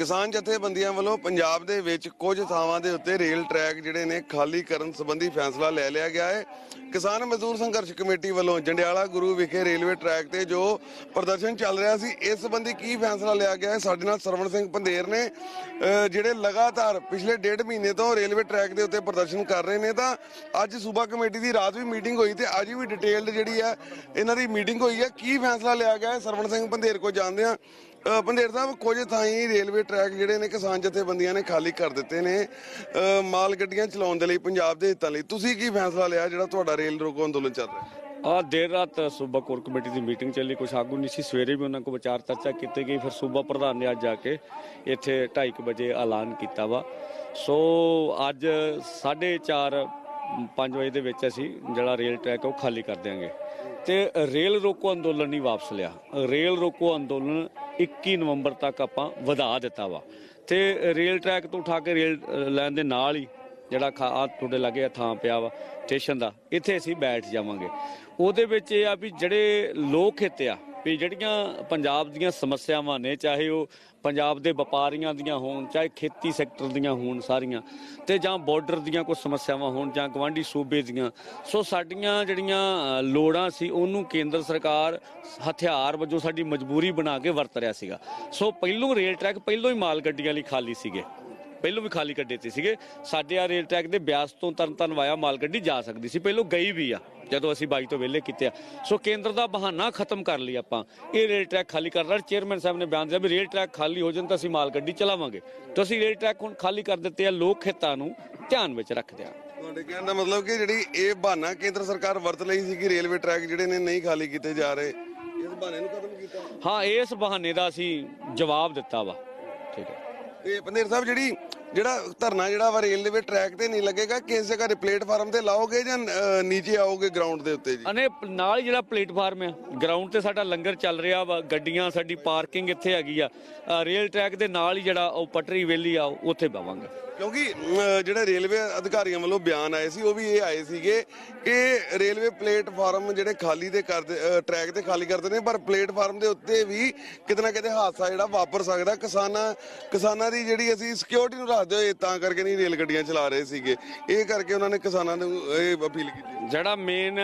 ਕਿਸਾਨ ਜਥੇਬੰਦੀਆਂ ਵੱਲੋਂ ਪੰਜਾਬ ਦੇ ਵਿੱਚ ਕੁਝ ਥਾਵਾਂ ਦੇ ਉੱਤੇ ਰੇਲ ਟਰੈਕ ਜਿਹੜੇ ਨੇ ਖਾਲੀ ਕਰਨ ਸੰਬੰਧੀ ਫੈਸਲਾ ਲੈ ਲਿਆ ਗਿਆ ਹੈ। ਕਿਸਾਨ ਮਜ਼ਦੂਰ ਸੰਘਰਸ਼ ਕਮੇਟੀ ਵੱਲੋਂ ਜੰਡਿਆਲਾ ਗੁਰੂ ਵਿਖੇ ਰੇਲਵੇ ਟਰੈਕ ਤੇ ਜੋ ਪ੍ਰਦਰਸ਼ਨ ਚੱਲ ਰਿਹਾ ਸੀ, ਇਸ ਸੰਬੰਧੀ ਕੀ ਫੈਸਲਾ ਲਿਆ ਗਿਆ ਹੈ? ਸਾਡੇ ਨਾਲ ਸਰਵਣ ਸਿੰਘ ਪੰਦੇਰ ਨੇ ਜਿਹੜੇ ਲਗਾਤਾਰ ਪਿਛਲੇ ਡੇਢ ਮਹੀਨੇ ਤੋਂ ਰੇਲਵੇ ਟਰੈਕ ਦੇ ਉੱਤੇ ਪ੍ਰਦਰਸ਼ਨ ਕਰ ਰਹੇ ਨੇ ਤਾਂ ਅੱਜ ਸੂਬਾ ਕਮੇਟੀ ਦੀ ਰਾਤ ਵੀ ਮੀਟਿੰਗ ਹੋਈ ਤੇ ਅੱਜ ਵੀ ਡਿਟੇਲਡ ਜਿਹੜੀ ਹੈ, ਇਹਨਾਂ ਦੀ ਮੀਟਿੰਗ ਹੋਈ ਹੈ। ਕੀ ਫੈਸਲਾ ਲਿਆ ਗਿਆ ਹੈ? ਸਰਵਣ ਸਿੰਘ ਪੰਦੇਰ ਕੋ ਜਾਣਦੇ ਆ ਪੰਦੇਰ ਸਾਹਿਬ, ਕੁਝ ਥਾਈਂ ਰੇਲਵੇ ਟਰੈਕ ਜਿਹੜੇ ਨੇ ਕਿਸਾਨ ਜਥੇਬੰਦੀਆਂ ਨੇ ਖਾਲੀ ਕਰ ਦਿੱਤੇ ਨੇ। ਮਾਲ ਗੱਡੀਆਂ ਚਲਾਉਣ ਦੇ ਲਈ ਪੰਜਾਬ ਦੇ ਹਿੱਤਾਂ ਲਈ। ਤੁਸੀਂ ਕੀ ਫੈਸਲਾ ਲਿਆ ਜਿਹੜਾ ਤੁਹਾਡਾ ਰੇਲ ਰੋਕੋ ਅੰਦੋਲਨ ਚੱਲ ਰਿਹਾ? ਆ ਦੇਰ ਰਾਤ ਸੂਬਾ ਕੋਰ ਕਮੇਟੀ ਦੀ ਮੀਟਿੰਗ ਚੱਲੀ, ਕੁਛ ਆਗੂ ਨਹੀਂ ਸੀ। ਸਵੇਰੇ ਵੀ ਉਹਨਾਂ ਕੋ ਵਿਚਾਰ ਚਰਚਾ ਕੀਤੀ ਗਈ। ਫਿਰ ਸੂਬਾ ਪ੍ਰਧਾਨ ਨੇ ਅੱਜ ਜਾ ਕੇ ਇੱਥੇ 2:30 ਵਜੇ ਐਲਾਨ ਕੀਤਾ ਵਾ। ਸੋ ਅੱਜ 4:30 5 ਵਜੇ ਦੇ ਵਿੱਚ ਅਸੀਂ ਜਿਹੜਾ ਰੇਲ ਟਰੈਕ ਉਹ ਖਾਲੀ ਕਰ ਦਿਆਂਗੇ। ਤੇ ਰੇਲ ਰੋਕੋ ਅੰਦੋਲਨ ਨਹੀਂ ਵਾਪਸ ਲਿਆ। ਰੇਲ ਰੋਕੋ ਅੰਦੋਲਨ 21 ਨਵੰਬਰ ਤੱਕ ਆਪਾਂ ਵਧਾ ਦਿੱਤਾ ਵਾ। ਤੇ ਰੇਲ ਟਰੈਕ ਤੋਂ ਉਠਾ ਕੇ ਰੇਲ ਅ, ਲਾਈਨ ਦੇ ਨਾਲ ਹੀ ਜਿਹੜਾ ਖਾ ਤੁਹਾਡੇ ਲੱਗੇ ਆ ਥਾਂ ਪਿਆ ਵਾ ਸਟੇਸ਼ਨ ਦਾ ਇੱਥੇ ਅਸੀਂ ਬੈਠ ਜਾਵਾਂਗੇ। ਉਹਦੇ ਵਿੱਚ ਇਹ ਆ ਵੀ ਜਿਹੜੇ ਲੋਕ ਹਿੱਤ ਆ ਵੀ ਜਿਹੜੀਆਂ ਪੰਜਾਬ ਦੀਆਂ ਸਮੱਸਿਆਵਾਂ ਨੇ, ਚਾਹੇ ਉਹ ਪੰਜਾਬ ਦੇ ਵਪਾਰੀਆਂ ਦੀਆਂ ਹੋਣ, ਚਾਹੇ ਖੇਤੀ ਸੈਕਟਰ ਦੀਆਂ ਹੋਣ ਸਾਰੀਆਂ ਤੇ ਜਾਂ ਬਾਰਡਰ ਦੀਆਂ ਕੋਈ ਸਮੱਸਿਆਵਾਂ ਹੋਣ ਜਾਂ ਗਵਾਂਢੀ ਸੂਬੇ ਦੀਆਂ, ਸੋ ਸਾਡੀਆਂ ਜਿਹੜੀਆਂ ਲੋੜਾਂ ਸੀ ਉਹਨੂੰ ਕੇਂਦਰ ਸਰਕਾਰ ਹਥਿਆਰ ਵਜੋਂ ਸਾਡੀ ਮਜਬੂਰੀ ਬਣਾ ਕੇ ਵਰਤ ਰਿਹਾ ਸੀਗਾ। ਸੋ ਪਹਿਲੋਂ ਰੇਲ ਟਰੈਕ ਪਹਿਲੋਂ ਹੀ ਮਾਲ ਗੱਡੀਆਂ ਲਈ ਖਾਲੀ ਸੀਗੇ। ਪਹਿਲੋਂ ਵੀ ਖਾਲੀ ਕੱਢੇ ਤੇ ਸੀਗੇ। ਸਾਡੇ ਆ ਰੇਲ ਟਰੈਕ ਦੇ ਬਿਆਸ ਤੋਂ ਤਰਨਤਨ ਵਾਇਆ ਮਾਲ ਗੱਡੀ ਜਾ ਸਕਦੀ ਸੀ। ਪਹਿਲੋਂ ਗਈ ਵੀ ਆ ਜਦੋਂ ਅਸੀਂ ਬਾਈ ਤੋਂ ਵਿਹਲੇ ਕੀਤੇ ਆ। ਸੋ ਕੇਂਦਰ ਦਾ ਬਹਾਨਾ ਖਤਮ ਕਰ ਲਈ ਆਪਾਂ। ਇਹ ਰੇਲ ਟਰੈਕ ਖਾਲੀ ਕਰ ਰਿਹਾ। ਚੇਅਰਮੈਨ ਸਾਹਿਬ ਨੇ ਬਿਆਨ ਦਿੱਤਾ ਵੀ ਰੇਲ ਟਰੈਕ ਖਾਲੀ ਹੋ ਜਾਣ ਤਾਂ ਅਸੀਂ ਮਾਲ ਗੱਡੀ ਚਲਾਵਾਂਗੇ। ਤਾਂ ਅਸੀਂ ਰੇਲ ਟਰੈਕ ਹੁਣ ਖਾਲੀ ਕਰ ਦਿੱਤੇ ਆ। ਲੋਕ ਹਿੱਤਾਂ ਨੂੰ ਧਿਆਨ ਵਿੱਚ ਰੱਖਦੇ ਆ। ਤੁਹਾਡੇ ਕਹਿਣ ਦਾ ਮਤਲਬ ਕਿ ਜਿਹੜੀ ਇਹ ਬਹਾਨਾ ਕੇਂਦਰ ਸਰਕਾਰ ਵਰਤ ਲਈ ਸੀ ਕਿ ਰੇਲਵੇ ਟਰੈਕ ਜਿਹੜੇ ਨੇ ਨਹੀਂ ਖਾਲੀ ਕੀਤੇ ਜਾ ਰਹੇ ਇਸ ਬਹਾਨੇ ਨੂੰ ਖਤਮ ਕੀਤਾ? ਹਾਂ ਇਸ ਬਹਾਨੇ ਦਾ ਅਸੀਂ ਜਵਾਬ ਦਿੱਤਾ ਵਾ। ਠੀਕ ਹੈ। ਤੇ ਪੰਦੇਰ ਸਾਹਿਬ ਜਿਹੜੀ ਜਿਹੜਾ ਧਰਨਾ ਜਿਹੜਾ ਵਾ ਰੇਲਵੇ ਟਰੈਕ ਤੇ ਨਹੀਂ ਲੱਗੇਗਾ ਕਿਸੇ ਜਗ੍ਹਾ ਪਲੇਟਫਾਰਮ ਤੇ ਲਾਓਗੇ ਜਾਂ ਨੀਚੇ ਆਓਗੇ ਗਰਾਊਂਡ ਦੇ ਉੱਤੇ ਜੀ? ਅਨੇ ਨਾਲ ਹੀ ਜਿਹੜਾ ਪਲੇਟਫਾਰਮ ਆ ਗਰਾਊਂਡ ਤੇ ਸਾਡਾ ਲੰਗਰ ਚੱਲ ਰਿਹਾ ਵਾ ਗੱਡੀਆਂ ਸਾਡੀ ਪਾਰਕਿੰਗ ਇੱਥੇ ਹੈਗੀ ਆ। ਰੇਲ ਟਰੈਕ ਦੇ ਨਾਲ ਹੀ ਜਿਹੜਾ ਉਹ ਪਟਰੀ ਵੇਲੀ ਆ ਉੱਥੇ ਬਵਾਂਗੇ। ਕਿਉਂਕਿ ਜਿਹੜੇ ਰੇਲਵੇ ਅਧਿਕਾਰੀਆਂ ਵੱਲੋਂ ਬਿਆਨ ਆਏ ਸੀ ਉਹ ਵੀ ਇਹ ਆਏ ਸੀਗੇ ਕਿ ਰੇਲਵੇ ਪਲੇਟਫਾਰਮ ਜਿਹੜੇ ਖਾਲੀ ਦੇ ਕਰਦੇ ਟਰੈਕ ਤੇ ਖਾਲੀ ਕਰਦੇ ਨੇ ਪਰ ਪਲੇਟਫਾਰਮ ਦੇ ਉੱਤੇ ਵੀ ਕਿਤੇ ਨਾ ਕਿਤੇ ਹਾਦਸਾ ਜਿਹੜਾ ਵਾਪਰ ਸਕਦਾ। ਕਿਸਾਨਾਂ ਕਿਸਾਨਾਂ ਦੀ ਜਿਹੜੀ ਅਸੀਂ ਸਿਕਿਉਰਿਟੀ ਨੂੰ ਰੱਖਦੇ ਹੋਏ, ਤਾਂ ਕਰਕੇ ਨਹੀਂ ਰੇਲ ਗੱਡੀਆਂ ਚਲਾ ਰਹੇ ਸੀਗੇ। ਇਹ ਕਰਕੇ ਉਹਨਾਂ ਨੇ ਕਿਸਾਨਾਂ ਨੂੰ ਇਹ ਅਪੀਲ ਕੀਤੀ। ਜਿਹੜਾ ਮੇਨ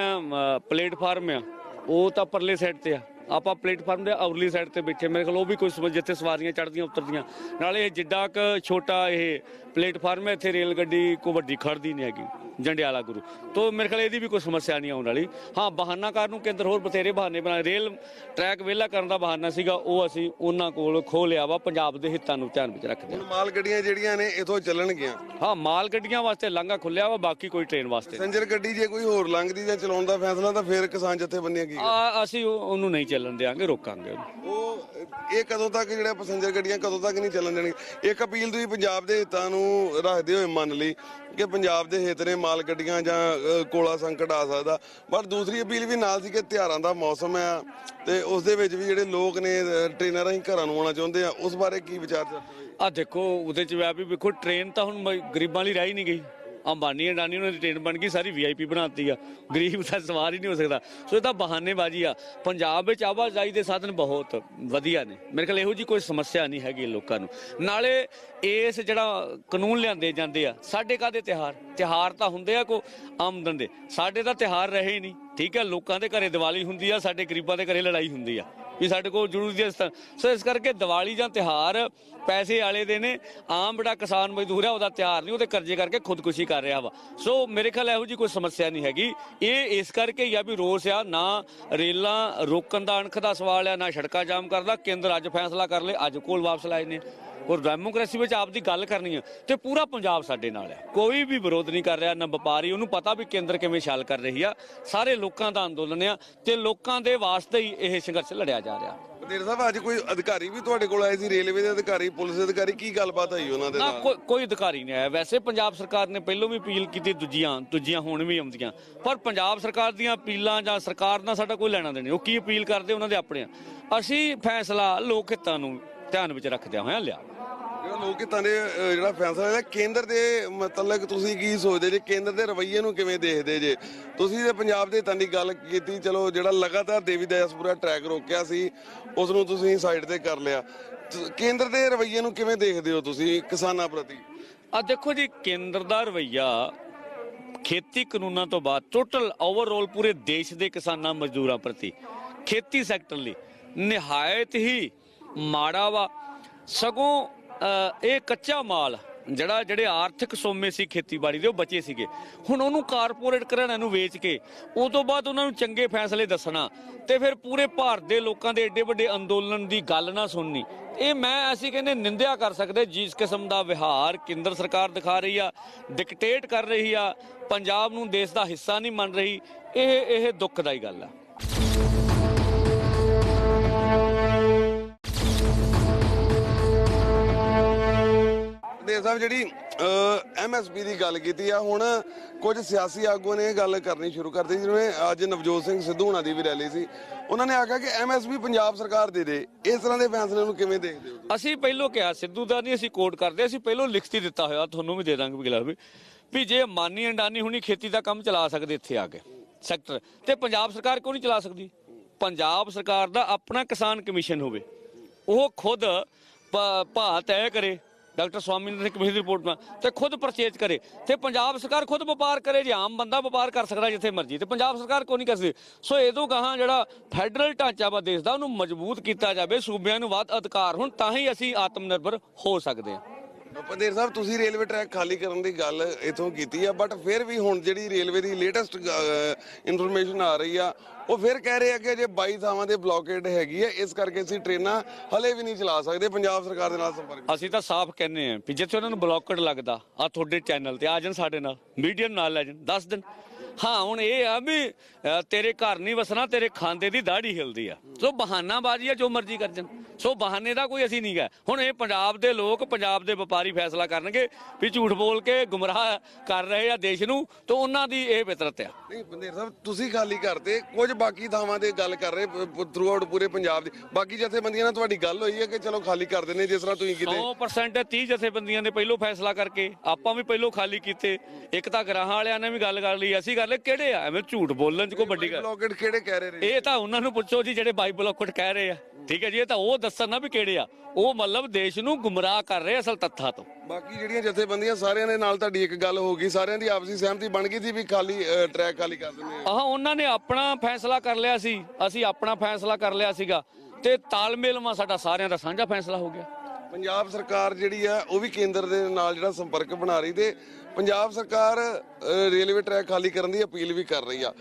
ਪਲੇਟਫਾਰਮ ਆ, ਉਹ ਤਾਂ ਪਰਲੇ ਸਾਈਡ ਤੇ ਆ। ਆਪਾਂ ਪਲੇਟਫਾਰਮ ਦੇ ਔਰਲੀ ਸਾਈਡ ਤੇ ਬੈਠੇ ਮੇਰੇ ਕੋਲ ਉਹ ਵੀ ਕੋਈ ਜਿੱਥੇ ਸਵਾਰੀਆਂ ਚੜਦੀਆਂ ਉਤਰਦੀਆਂ। ਨਾਲੇ ਇਹ ਜਿੱਡਾ ਕ ਛੋਟਾ ਇਹ ਪਲੇਟਫਾਰਮ ਹੈ ਇੱਥੇ ਰੇਲ ਗੱਡੀ ਕੋ ਵੱਡੀ ਖੜਦੀ ਨਹੀਂ ਹੈਗੀ ਜੰਡਿਆਲਾ ਗੁਰੂ। ਤੋਂ ਮੇਰੇ ਖਿਆਲ ਇਹਦੀ ਵੀ ਕੋਈ ਸਮੱਸਿਆ ਨਹੀਂ ਆਉਣ ਵਾਲੀ। ਹਾਂ ਬਹਾਨਾਕਾਰ ਨੂੰ ਕੇਂਦਰ ਹੋਰ ਬਥੇਰੇ ਬਹਾਨੇ ਬਣਾ ਰੇਲ ਟਰੈਕ ਵਿਹਲਾ ਕਰਨ ਦਾ ਬਹਾਨਾ ਸੀਗਾ ਉਹ ਅਸੀਂ ਉਹਨਾਂ ਕੋਲ ਖੋਹ ਲਿਆ ਵਾ ਪੰਜਾਬ ਦੇ ਹਿੱਤਾਂ ਨੂੰ ਧਿਆਨ ਵਿੱਚ ਰੱਖਦੇ ਮਾਲ ਗੱਡੀਆਂ ਜਿਹੜੀਆਂ ਨੇ ਇਥੋਂ ਚੱਲਣਗੀਆਂ। ਹਾਂ ਹਾਂ ਮਾਲ ਗੱਡੀਆਂ ਵਾਸਤੇ ਲਾਂਘਾ ਖੁੱਲਿਆ ਵਾ ਬਾਕੀ ਕੋਈ ਟ੍ਰੇਨ ਵਾਸਤੇ। ਪੈਸੰਜਰ ਗੱਡੀ ਜੇ ਕੋਈ ਹੋਰ ਲੰਘਦੀ ਜਾਂ ਚਲਾਉਣ ਦਾ ਫੈਸਲਾ ਤਾਂ ਫਿਰ ਕਿਸਾਨ ਜਥੇਬੰਦੀਆਂ ਕੀ ਆ ਅਸੀਂ ਉਹ- ਉਹਨੂੰ ਨਹੀਂ ਚੱਲਣ ਦਿਆਂਗੇ ਰੋਕਾਂਗੇ ਉਹਨੂੰ। ਉਹ ਇਹ ਕਦੋਂ ਤੱਕ ਜਿਹੜਾ ਪੈਸੰਜਰ ਗੱਡੀਆਂ ਕਦੋਂ ਤੱਕ ਨਹੀਂ ਚੱਲਣ ਦੇਣਗੇ ਇੱਕ ਅਪੀਲ ਤੁਸੀਂ ਪੰਜਾਬ ਦੇ ਹਿੱਤਾਂ ਨੂੰ ਰੱਖਦੇ ਹੋਏ ਮੰਨ ਲਈ ਕਿ ਪੰਜਾਬ ਦੇ ਹਿੱਤ ਨੇ ਮਾਲ ਗੱਡੀਆਂ ਜਾਂ ਕੋਲਾ ਸੰਕਟ ਆ ਸਕਦਾ। ਪਰ ਦੂਸਰੀ ਅਪੀਲ ਵੀ ਨਾਲ ਸੀ ਕਿ ਤਿਉਹਾਰਾਂ ਦਾ ਮੌਸਮ ਆ ਤੇ ਉਸ ਦੇ ਵਿੱਚ ਵੀ ਜਿਹੜੇ ਲੋਕ ਨੇ ਟ੍ਰੇਨਾਂ ਰਾਹੀਂ ਘਰਾਂ ਨੂੰ ਆਉਣਾ ਚਾਹੁੰਦੇ ਆ। ਉਸ ਬਾਰੇ ਕੀ ਵਿਚਾਰ ਚਰਚਾ ਆ ਦੇਖੋ, ਉਹਦੇ ਚ ਵੀ ਵੇਖੋ, ਟ੍ਰੇਨ ਤਾਂ ਹੁਣ ਗਰੀਬਾਂ ਲਈ ਰਹਿ ਹੀ ਨਹੀਂ ਗਈ। ਅੰਬਾਨੀ ਅਡਾਨੀ ਉਹਨਾਂ ਦੀ ਟ੍ਰੇਨ ਬਣ ਗਈ, ਸਾਰੀ ਵੀਆਈਪੀ ਬਣਾਤੀ ਆ। ਗਰੀਬ ਤਾਂ ਸਵਾਰ ਹੀ ਨਹੀਂ ਹੋ ਸਕਦਾ। ਸੋ ਇਹ ਤਾਂ ਬਹਾਨੇਬਾਜ਼ੀ ਆ। ਪੰਜਾਬ ਵਿੱਚ ਆਵਾਜਾਈ ਦੇ ਸਾਧਨ ਬਹੁਤ ਵਧੀਆ ਨੇ। ਮੇਰੇ ਖਿਆਲ ਇਹੋ ਜੀ ਕੋਈ ਸਮੱਸਿਆ ਨਹੀਂ ਹੈਗੀ ਲੋਕਾਂ ਨੂੰ। ਨਾਲੇ ਇਸ ਜਿਹੜਾ ਕਾਨੂੰਨ ਲਿਆਂਦੇ ਜਾਂਦੇ ਆ, ਸਾਡੇ ਕਾਦੇ ਤਿਹਾਰ ਤਿਹਾਰ ਤਾਂ ਹੁੰਦੇ ਆ ਕੋ ਆਮਦਨ ਦੇ। ਸਾਡੇ ਤਾਂ ਤਿਹਾਰ ਰਹੇ ਹੀ ਨਹੀਂ। ਠੀਕ ਹੈ ਲੋਕਾਂ ਦੇ ਘਰੇ ਦੀਵਾਲੀ ਹੁੰਦੀ ਆ, ਸਾਡੇ ਗਰੀਬਾਂ ਦੇ ਘਰੇ ਲੜਾਈ ਹੁੰਦੀ ਆ। ਵੀ ਸਾਡੇ ਕੋਲ ਜ਼ਰੂਰੀ ਦੀ ਸੋ ਇਸ ਕਰਕੇ ਦੀਵਾਲੀ ਜਾਂ ਤਿਹਾਰ ਪੈਸੇ ਵਾਲੇ ਦੇ ਨੇ, ਆਮ ਬੜਾ ਕਿਸਾਨ ਮਜ਼ਦੂਰ ਹੈ ਉਹਦਾ ਤਿਹਾਰ ਨਹੀਂ, ਉਹਦੇ ਕਰਜ਼ੇ ਕਰਕੇ ਖੁਦਕੁਸ਼ੀ ਕਰ ਰਿਹਾ ਵਾ। ਸੋ ਮੇਰੇ ਖਿਆਲ ਇਹੋ ਜੀ ਕੋਈ ਸਮੱਸਿਆ ਨਹੀਂ ਹੈਗੀ। ਇਹ ਇਸ ਕਰਕੇ ਹੀ ਆ ਵੀ ਰੋਸ ਆ, ਨਾ ਰੇਲਾਂ ਰੋਕਣ ਦਾ ਅਣਖ ਦਾ ਸਵਾਲ ਆ, ਨਾ ਸੜਕਾਂ ਜਾਮ ਕਰਦਾ ਕੇਂਦਰ ਅੱਜ ਫੈਸਲਾ ਕਰ ਲੇ ਅੱਜ ਕੋਲ ਵਾਪਸ ਲਾਏ ਨੇ। ਔਰ ਡੈਮੋਕ੍ਰੇਸੀ ਵਿੱਚ ਆਪਦੀ ਗੱਲ ਕਰਨੀ ਹੈ ਤੇ ਪੂਰਾ ਪੰਜਾਬ ਸਾਡੇ ਨਾਲ ਹੈ ਕੋਈ ਵੀ ਵਿਰੋਧ ਨਹੀਂ ਕਰ ਰਿਹਾ ਨਾ ਵਪਾਰੀ ਉਹਨੂੰ ਪਤਾ ਵੀ ਕੇਂਦਰ ਕਿਵੇਂ ਛਾਲ ਕਰ ਰਹੀ ਆ। ਸਾਰੇ ਲੋਕਾਂ ਦਾ ਅੰਦੋਲਨ ਆ ਤੇ ਲੋਕਾਂ ਦੇ ਵਾਸਤੇ ਹੀ ਇਹ ਸੰਘਰਸ਼ ਲੜਿਆ ਜਾ ਰਿਹਾ। ਪਟੇਲ ਸਾਹਿਬ ਅੱਜ ਕੋਈ ਅਧਿਕਾਰੀ ਵੀ ਤੁਹਾਡੇ ਕੋਲ ਆਏ ਸੀ? ਰੇਲਵੇ ਦੇ ਅਧਿਕਾਰੀ ਪੁਲਿਸ ਅਧਿਕਾਰੀ ਕੀ ਗੱਲਬਾਤ ਹੋਈ ਉਹਨਾਂ ਦੇ ਨਾਲ? ਕੋਈ ਕੋਈ ਅਧਿਕਾਰੀ ਨਹੀਂ ਆਇਆ। ਵੈਸੇ ਪੰਜਾਬ ਸਰਕਾਰ ਨੇ ਪਹਿਲਾਂ ਵੀ ਅਪੀਲ ਕੀਤੀ ਦੂਜੀਆਂ ਦੂਜੀਆਂ ਹੁਣ ਵੀ ਆਉਂਦੀਆਂ। ਪਰ ਪੰਜਾਬ ਸਰਕਾਰ ਦੀਆਂ ਅਪੀਲਾਂ ਜਾਂ ਸਰਕਾਰ ਨਾਲ ਸਾਡਾ ਕੋਈ ਲੈਣਾ ਦੇਣਾ ਉਹ ਕੀ ਅਪੀਲ ਕਰਦੇ? ਉਹਨਾਂ ਦੇ ਆਪਣੇ। ਅਸੀਂ ਫੈਸਲਾ ਲੋਕ ਹਿੱਤਾਂ ਨੂੰ ਧਿਆਨ ਵਿੱਚ ਰੱਖਦਿਆਂ ਹੋਇਆਂ ਲਿਆ। ਜਿਹੜਾ ਲੋਕ ਹਿੱਤਾਂ ਦੇ ਅਹ, ਜਿਹੜਾ ਫੈਸਲਾ ਲਿਆ ਕੇਂਦਰ ਦੇ ਮਤਲਬ ਤੁਸੀਂ ਕੀ ਸੋਚਦੇ ਜੇ? ਕੇਂਦਰ ਦੇ ਰਵੱਈਏ ਨੂੰ ਕਿਵੇਂ ਦੇਖਦੇ ਜੇ? ਤੁਸੀਂ ਤੇ ਪੰਜਾਬ ਦੇ ਹਿੱਤਾਂ ਦੀ ਗੱਲ ਕੀਤੀ ਚਲੋ ਜਿਹੜਾ ਲਗਾਤਾਰ ਦੇਵੀ ਦਇਆਸਪੁਰਾ ਟਰੈਕ ਰੋਕਿਆ ਸੀ ਉਸ ਨੂੰ ਤੁਸੀਂ ਸਾਈਡ ਤੇ ਕਰ ਲਿਆ। ਤ- ਕੇਂਦਰ ਦੇ ਰਵੱਈਏ ਨੂੰ ਕਿਵੇਂ ਦੇਖਦੇ ਹੋ ਤੁਸੀਂ ਕਿਸਾਨਾਂ ਪ੍ਰਤੀ? ਆ ਦੇਖੋ ਜੀ ਕੇਂਦਰ ਦਾ ਰਵਈਆ ਖੇਤੀ ਕਾਨੂੰਨਾਂ ਤੋਂ ਬਾਅਦ ਟੋਟਲ ਓਵਰਆਲ ਪੂਰੇ ਦੇਸ਼ ਦੇ ਕਿਸਾਨਾਂ ਮਜ਼ਦੂਰਾਂ ਪ੍ਰਤੀ ਖੇਤੀ ਸੈਕਟਰ ਲਈ। ਨਿਹਾਇਤ ਹੀ ਮਾੜਾ ਵਾ। ਸਗੋਂ ਇਹ ਕੱਚਾ ਮਾਲ, ਜਿਹੜਾ ਜਿਹੜੇ ਆਰਥਿਕ ਸੋਮੇ ਸੀ ਖੇਤੀਬਾੜੀ ਦੇ, ਉਹ ਬਚੇ ਸੀਗੇ। ਹੁਣ ਉਹਨੂੰ ਕਾਰਪੋਰੇਟ ਘਰਾਣਿਆਂ ਨੂੰ ਵੇਚ ਕੇ ਉਸ ਤੋਂ ਬਾਅਦ ਉਹਨਾਂ ਨੂੰ ਚੰਗੇ ਫੈਸਲੇ ਦੱਸਣਾ ਤੇ ਫਿਰ ਪੂਰੇ ਭਾਰਤ ਦੇ ਲੋਕਾਂ ਦੇ ਏਡੇ ਵੱਡੇ ਅੰਦੋਲਨ ਦੀ ਗੱਲ ਨਾ ਸੁਣਨੀ। ਇਹ ਮੈਂ ਅਸੀਂ ਕਹਿੰਦੇ ਨਿੰਦਿਆ ਕਰ ਸਕਦੇ, ਜਿਸ ਕਿਸਮ ਦਾ ਵਿਹਾਰ ਕੇਂਦਰ ਸਰਕਾਰ ਦਿਖਾ ਰਹੀ ਆ ਡਿਕਟੇਟ ਕਰ ਰਹੀ ਆ, ਪੰਜਾਬ ਨੂੰ ਦੇਸ਼ ਦਾ ਹਿੱਸਾ ਨਹੀਂ ਮੰਨ ਰਹੀ, ਇਹ ਇਹ ਦੁੱਖਦਾਈ ਗੱਲ ਆ। ਸਾਹਿਬ, ਜਿਹੜੀ ਐਮਐਸਪੀ ਦੀ ਗੱਲ ਕੀਤੀ ਆ, ਹੁਣ ਕੁਝ ਸਿਆਸੀ ਆਗੂਆਂ ਨੇ ਇਹ ਗੱਲ ਕਰਨੀ ਸ਼ੁਰੂ ਕਰ ਦਿੱਤੀ, ਜਿਵੇਂ ਅੱਜ ਨਵਜੋਤ ਸਿੰਘ ਸਿੱਧੂ ਹੁਣਾਂ ਦੀ ਵੀ ਰੈਲੀ ਸੀ। ਉਹਨਾਂ ਨੇ ਆਖਿਆ ਕਿ ਐਮਐਸਪੀ ਪੰਜਾਬ ਸਰਕਾਰ ਦੇ ਦੇ। ਇਸ ਤਰ੍ਹਾਂ ਦੇ ਫੈਸਲੇ ਨੂੰ ਕਿਵੇਂ ਦੇਖਦੇ ਹੋ ਅਸੀਂ ਪਹਿਲੋਂ ਕਿਹਾ, ਸਿੱਧੂ ਦਾ ਨਹੀਂ ਅਸੀਂ ਕੋਡ ਕਰਦੇ, ਅਸੀਂ ਪਹਿਲੋਂ ਲਿਖਤੀ ਦਿੱਤਾ ਹੋਇਆ, ਤੁਹਾਨੂੰ ਵੀ ਦੇ ਦਾਂਗੇ ਬਿਗਲਾ ਵੀ ਵੀ ਜੇ ਮਾਨੀ ਅੰਡਾਨੀ ਹੁਣੀ ਖੇਤੀ ਦਾ ਕੰਮ ਚਲਾ ਸਕਦੇ ਇੱਥੇ ਆ ਕੇ ਸੈਕਟਰ ਤੇ ਪੰਜਾਬ ਸਰਕਾਰ ਕਿਉਂ ਨਹੀਂ ਚਲਾ ਸਕਦੀ? ਪੰਜਾਬ ਸਰਕਾਰ ਦਾ ਆਪਣਾ ਕਿਸਾਨ ਕਮਿਸ਼ਨ ਹੋਵੇ, ਉਹ ਖੁਦ ਪ- ਭਾਅ ਤੈਅ ਕਰੇ ਡਾਕਟਰ ਸਵਾਮੀ ਦੀ ਕਮਿਸ਼ਨ ਦੀ ਰਿਪੋਰਟ ਨਾਲ ਤੇ ਖੁਦ ਪਰਚੇਜ ਕਰੇ। ਤੇ ਪੰਜਾਬ ਸਰਕਾਰ ਖੁਦ ਵਪਾਰ ਕਰੇ, ਜੇ ਆਮ ਬੰਦਾ ਵਪਾਰ ਕਰ ਸਕਦਾ ਜਿੱਥੇ ਮਰਜ਼ੀ। ਤੇ ਪੰਜਾਬ ਸਰਕਾਰ ਕੋਈ ਨਹੀਂ ਕਰ ਸਕਦੀ? ਸੋ ਇਹਦੋਂ ਗਾਹਾਂ ਜਿਹੜਾ ਫੈਡਰਲ ਢਾਂਚਾ ਵਾ ਦੇਸ਼ ਦਾ, ਉਹਨੂੰ ਮਜ਼ਬੂਤ ਕੀਤਾ ਜਾਵੇ, ਸੂਬਿਆਂ ਨੂੰ ਵੱਧ ਅਧਿਕਾਰ ਹੁਣ, ਤਾਂ ਹੀ ਅਸੀਂ ਆਤਮ ਨਿਰਭਰ ਹੋ ਸਕਦੇ ਹਾਂ। ਪੰਦੇਰ ਸਾਹਿਬ, ਤੁਸੀਂ ਰੇਲਵੇ ਟਰੈਕ ਖਾਲੀ ਕਰਨ ਦੀ ਗੱਲ ਇਥੋਂ ਕੀਤੀ ਆ ਬਟ ਫਿਰ ਵੀ ਹੁਣ ਜਿਹੜੀ ਰੇਲਵੇ ਦੀ ਲੇਟੈਸਟ ਇਨਫੋਰਮੇਸ਼ਨ ਆ ਰਹੀ ਆ, ਉਹ ਫਿਰ ਕਹਿ ਰਹੇ ਆ ਕਿ ਜੇ 22 ਥਾਵਾਂ ਤੇ ਬਲੌਕੇਡ ਹੈਗੀ ਆ, ਇਸ ਕਰਕੇ ਅਸੀਂ ਟ੍ਰੇਨਾਂ ਹਲੇ ਵੀ ਨਹੀਂ ਚਲਾ ਸਕਦੇ, ਪੰਜਾਬ ਸਰਕਾਰ ਦੇ ਨਾਲ ਸੰਪਰਕ ਅਸੀਂ ਤਾਂ ਸਾਫ਼ ਕਹਿੰਨੇ ਆ ਵੀ ਜਿੱਥੇ ਉਹਨਾਂ ਨੂੰ ਬਲੌਕਡ ਲੱਗਦਾ ਆ ਤੁਹਾਡੇ ਚੈਨਲ ਤੇ ਆ ਜਾਣ ਸਾਡੇ ਨਾਲ ਮੀਡੀਆ ਨਾਲ ਲੈ ਜਾਣ, ਦੱਸ ਦਿਨ। ਹਾਂ ਹੁਣ ਇਹ ਆ ਵੀ ਅ, ਤੇਰੇ ਘਰ ਨਹੀਂ ਵਸਣਾ ਤੇਰੇ ਖਾਂਦੇ ਦੀ ਦਾੜੀ ਹਿਲਦੀ ਆ। ਸੋ ਬਹਾਨਾਬਾਜ਼ੀ ਆ ਜੋ ਮਰਜ਼ੀ ਕਰ ਜਾਣ। ਸੋ ਬਹਾਨੇ ਦਾ ਕੋਈ ਅਸੀਂ ਨਹੀਂ ਗਾ ਹੁਣ ਇਹ ਪੰਜਾਬ ਦੇ ਲੋਕ ਪੰਜਾਬ ਦੇ ਵਪਾਰੀ ਫੈਸਲਾ ਕਰਨਗੇ ਵੀ ਝੂਠ ਬੋਲ ਕੇ ਗੁੰਮਰਾਹ ਕਰ ਰਹੇ ਆ ਦੇਸ਼ ਨੂੰ ਤਾਂ ਉਹਨਾਂ ਦੀ ਇਹ ਫਿਤਰਤ ਆ। ਨਹੀਂ ਬੰਦੇਰ ਸਾਹਿਬ ਤੁਸੀਂ ਖਾਲੀ ਕਰਤੇ ਕੁਝ ਬਾਕੀ ਥਾਵਾਂ ਤੇ ਗੱਲ ਕਰ ਰਹੇ ਥਰੂ ਆਊਟ ਪੂਰੇ ਪੰਜਾਬ ਦੀ। ਬਾਕੀ ਜਥੇਬੰਦੀਆਂ ਨਾਲ ਤੁਹਾਡੀ ਗੱਲ ਹੋਈ ਹੈ ਕਿ ਚਲੋ ਖਾਲੀ ਕਰ ਦਿੰਦੇ ਜਿਸ ਤਰ੍ਹਾਂ ਤੁਸੀਂ ਕਿਤੇ। 100% 30 ਜਥੇਬੰਦੀਆਂ ਨੇ ਪਹਿਲੋਂ ਫੈਸਲਾ ਕਰਕੇ ਆਪਾਂ ਵੀ ਪਹਿਲੋਂ ਖਾਲੀ ਕੀਤੇ। ਇੱਕ ਤਾਂ ਗਰਾਹਾਂ ਵਾਲਿਆਂ ਨੇ ਵੀ ਗੱਲ ਕਰ ਲਈ ਅਸੀਂ ਕਰ ਲਏ ਕਿਹੜੇ ਆ? ਐਵੇਂ ਝੂਠ ਬੋਲਣ ਚ ਕੋਈ ਵੱਡੀ ਗੱਲ। ਬਲੌਕੇਡ ਕਿਹੜੇ ਕਹਿ ਰਹੇ ਨੇ? ਇਹ ਤਾਂ ਉਹਨਾਂ ਨੂੰ ਪੁੱਛੋ ਜੀ ਜਿਹੜੇ ਬਾਈ ਬਲੌਕਟ ਕਹਿ ਰਹੇ ਆ। ਠੀਕ ਹੈ ਜੀ ਇਹ ਤਾਂ ਉਹ ਦੱਸਣ ਨਾ ਵੀ ਕਿਹੜੇ ਆ। ਉਹ ਮਤਲਬ ਦੇਸ਼ ਨੂੰ ਗੁੰਮਰਾਹ ਕਰ ਰਹੇ ਅਸਲ ਤੱਥਾਂ ਤੋਂ। ਬਾਕੀ ਜਿਹੜੀਆਂ ਜਥੇਬੰਦੀਆਂ ਸਾਰਿਆਂ ਦੇ ਨਾਲ ਤੁਹਾਡੀ ਇੱਕ ਗੱਲ ਹੋ ਗਈ ਸਾਰਿਆਂ ਦੀ ਆਪਸੀ ਸਹਿਮਤੀ ਬਣ ਗਈ ਸੀ ਵੀ ਖਾਲੀ ਟਰੈਕ ਖਾਲੀ ਕਰ ਦਿੰਦੇ ਆ। ਆਹ ਉਹਨਾਂ ਨੇ ਆਪਣਾ ਫੈਸਲਾ ਕਰ ਲਿਆ ਸੀ। ਅਸੀਂ ਆਪਣਾ ਫੈਸਲਾ ਕਰ ਲਿਆ ਸੀਗਾ। ਤੇ ਤਾਲਮੇਲ ਮਾ ਸਾਡਾ ਸਾਰਿਆਂ ਦਾ ਸਾਂਝਾ ਫੈਸਲਾ ਹੋ ਗਿਆ। ਪੰਜਾਬ ਸਰਕਾਰ ਜਿਹੜੀ ਆ, ਉਹ ਵੀ ਕੇਂਦਰ ਦੇ ਨਾਲ ਜਿਹੜਾ ਸੰਪਰਕ ਬਣਾ ਰਹੀ ਤੇ ਪੰਜਾਬ ਸਰਕਾਰ ਰੇਲਵੇ ਟਰੈਕ ਖਾਲੀ ਕਰਨ ਦੀ ਅਪੀਲ ਵੀ ਕਰ ਰਹੀ ਆ।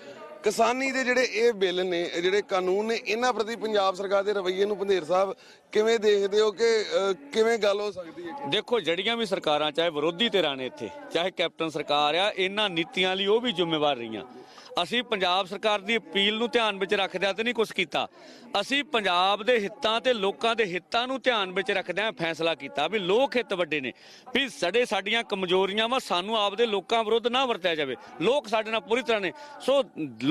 ਕਿਸਾਨੀ ਦੇ ਜਿਹੜੇ ਇਹ ਬਿੱਲ ਨੇ ਇਹ ਜਿਹੜੇ ਕਾਨੂੰਨ ਨੇ ਇਹਨਾਂ ਪ੍ਰਤੀ ਪੰਜਾਬ ਸਰਕਾਰ ਦੇ ਰਵੱਈਏ ਨੂੰ ਪੰਧੇਰ ਸਾਹਿਬ ਕਿਵੇਂ ਦੇਖਦੇ ਹੋ ਕਿ ਅ, ਕਿਵੇਂ ਗੱਲ ਹੋ ਸਕਦੀ ਹੈ? ਦੇਖੋ ਜੜੀਆਂ ਵੀ ਸਰਕਾਰਾਂ ਚਾਹੇ ਵਿਰੋਧੀ ਧਿਰਾਂ ਨੇ ਇੱਥੇ ਚਾਹੇ ਕੈਪਟਨ ਸਰਕਾਰ ਆ ਇਹਨਾਂ ਨੀਤੀਆਂ ਲਈ ਉਹ ਵੀ ਜ਼ਿੰਮੇਵਾਰ ਰਹੀਆਂ। ਅਸੀਂ ਪੰਜਾਬ ਸਰਕਾਰ ਦੀ ਅਪੀਲ ਨੂੰ ਧਿਆਨ ਵਿੱਚ ਰੱਖਦਿਆਂ ਤੇ ਨਹੀਂ ਕੁਝ ਕੀਤਾ। ਅਸੀਂ ਪੰਜਾਬ ਦੇ ਹਿੱਤਾਂ ਤੇ ਲੋਕਾਂ ਦੇ ਹਿੱਤਾਂ ਨੂੰ ਧਿਆਨ ਵਿੱਚ ਰੱਖਦਿਆਂ ਫੈਸਲਾ ਕੀਤਾ ਵੀ ਲੋਕ ਹਿੱਤ ਵੱਡੇ ਨੇ। ਵੀ ਸਾਡੇ ਸਾਡੀਆਂ ਕਮਜ਼ੋਰੀਆਂ ਵਾ ਸਾਨੂੰ ਆਪਦੇ ਲੋਕਾਂ ਵਿਰੁੱਧ ਨਾ ਵਰਤਿਆ ਜਾਵੇ। ਲੋਕ ਸਾਡੇ ਨਾਲ ਪੂਰੀ ਤਰ੍ਹਾਂ ਨੇ। ਸੋ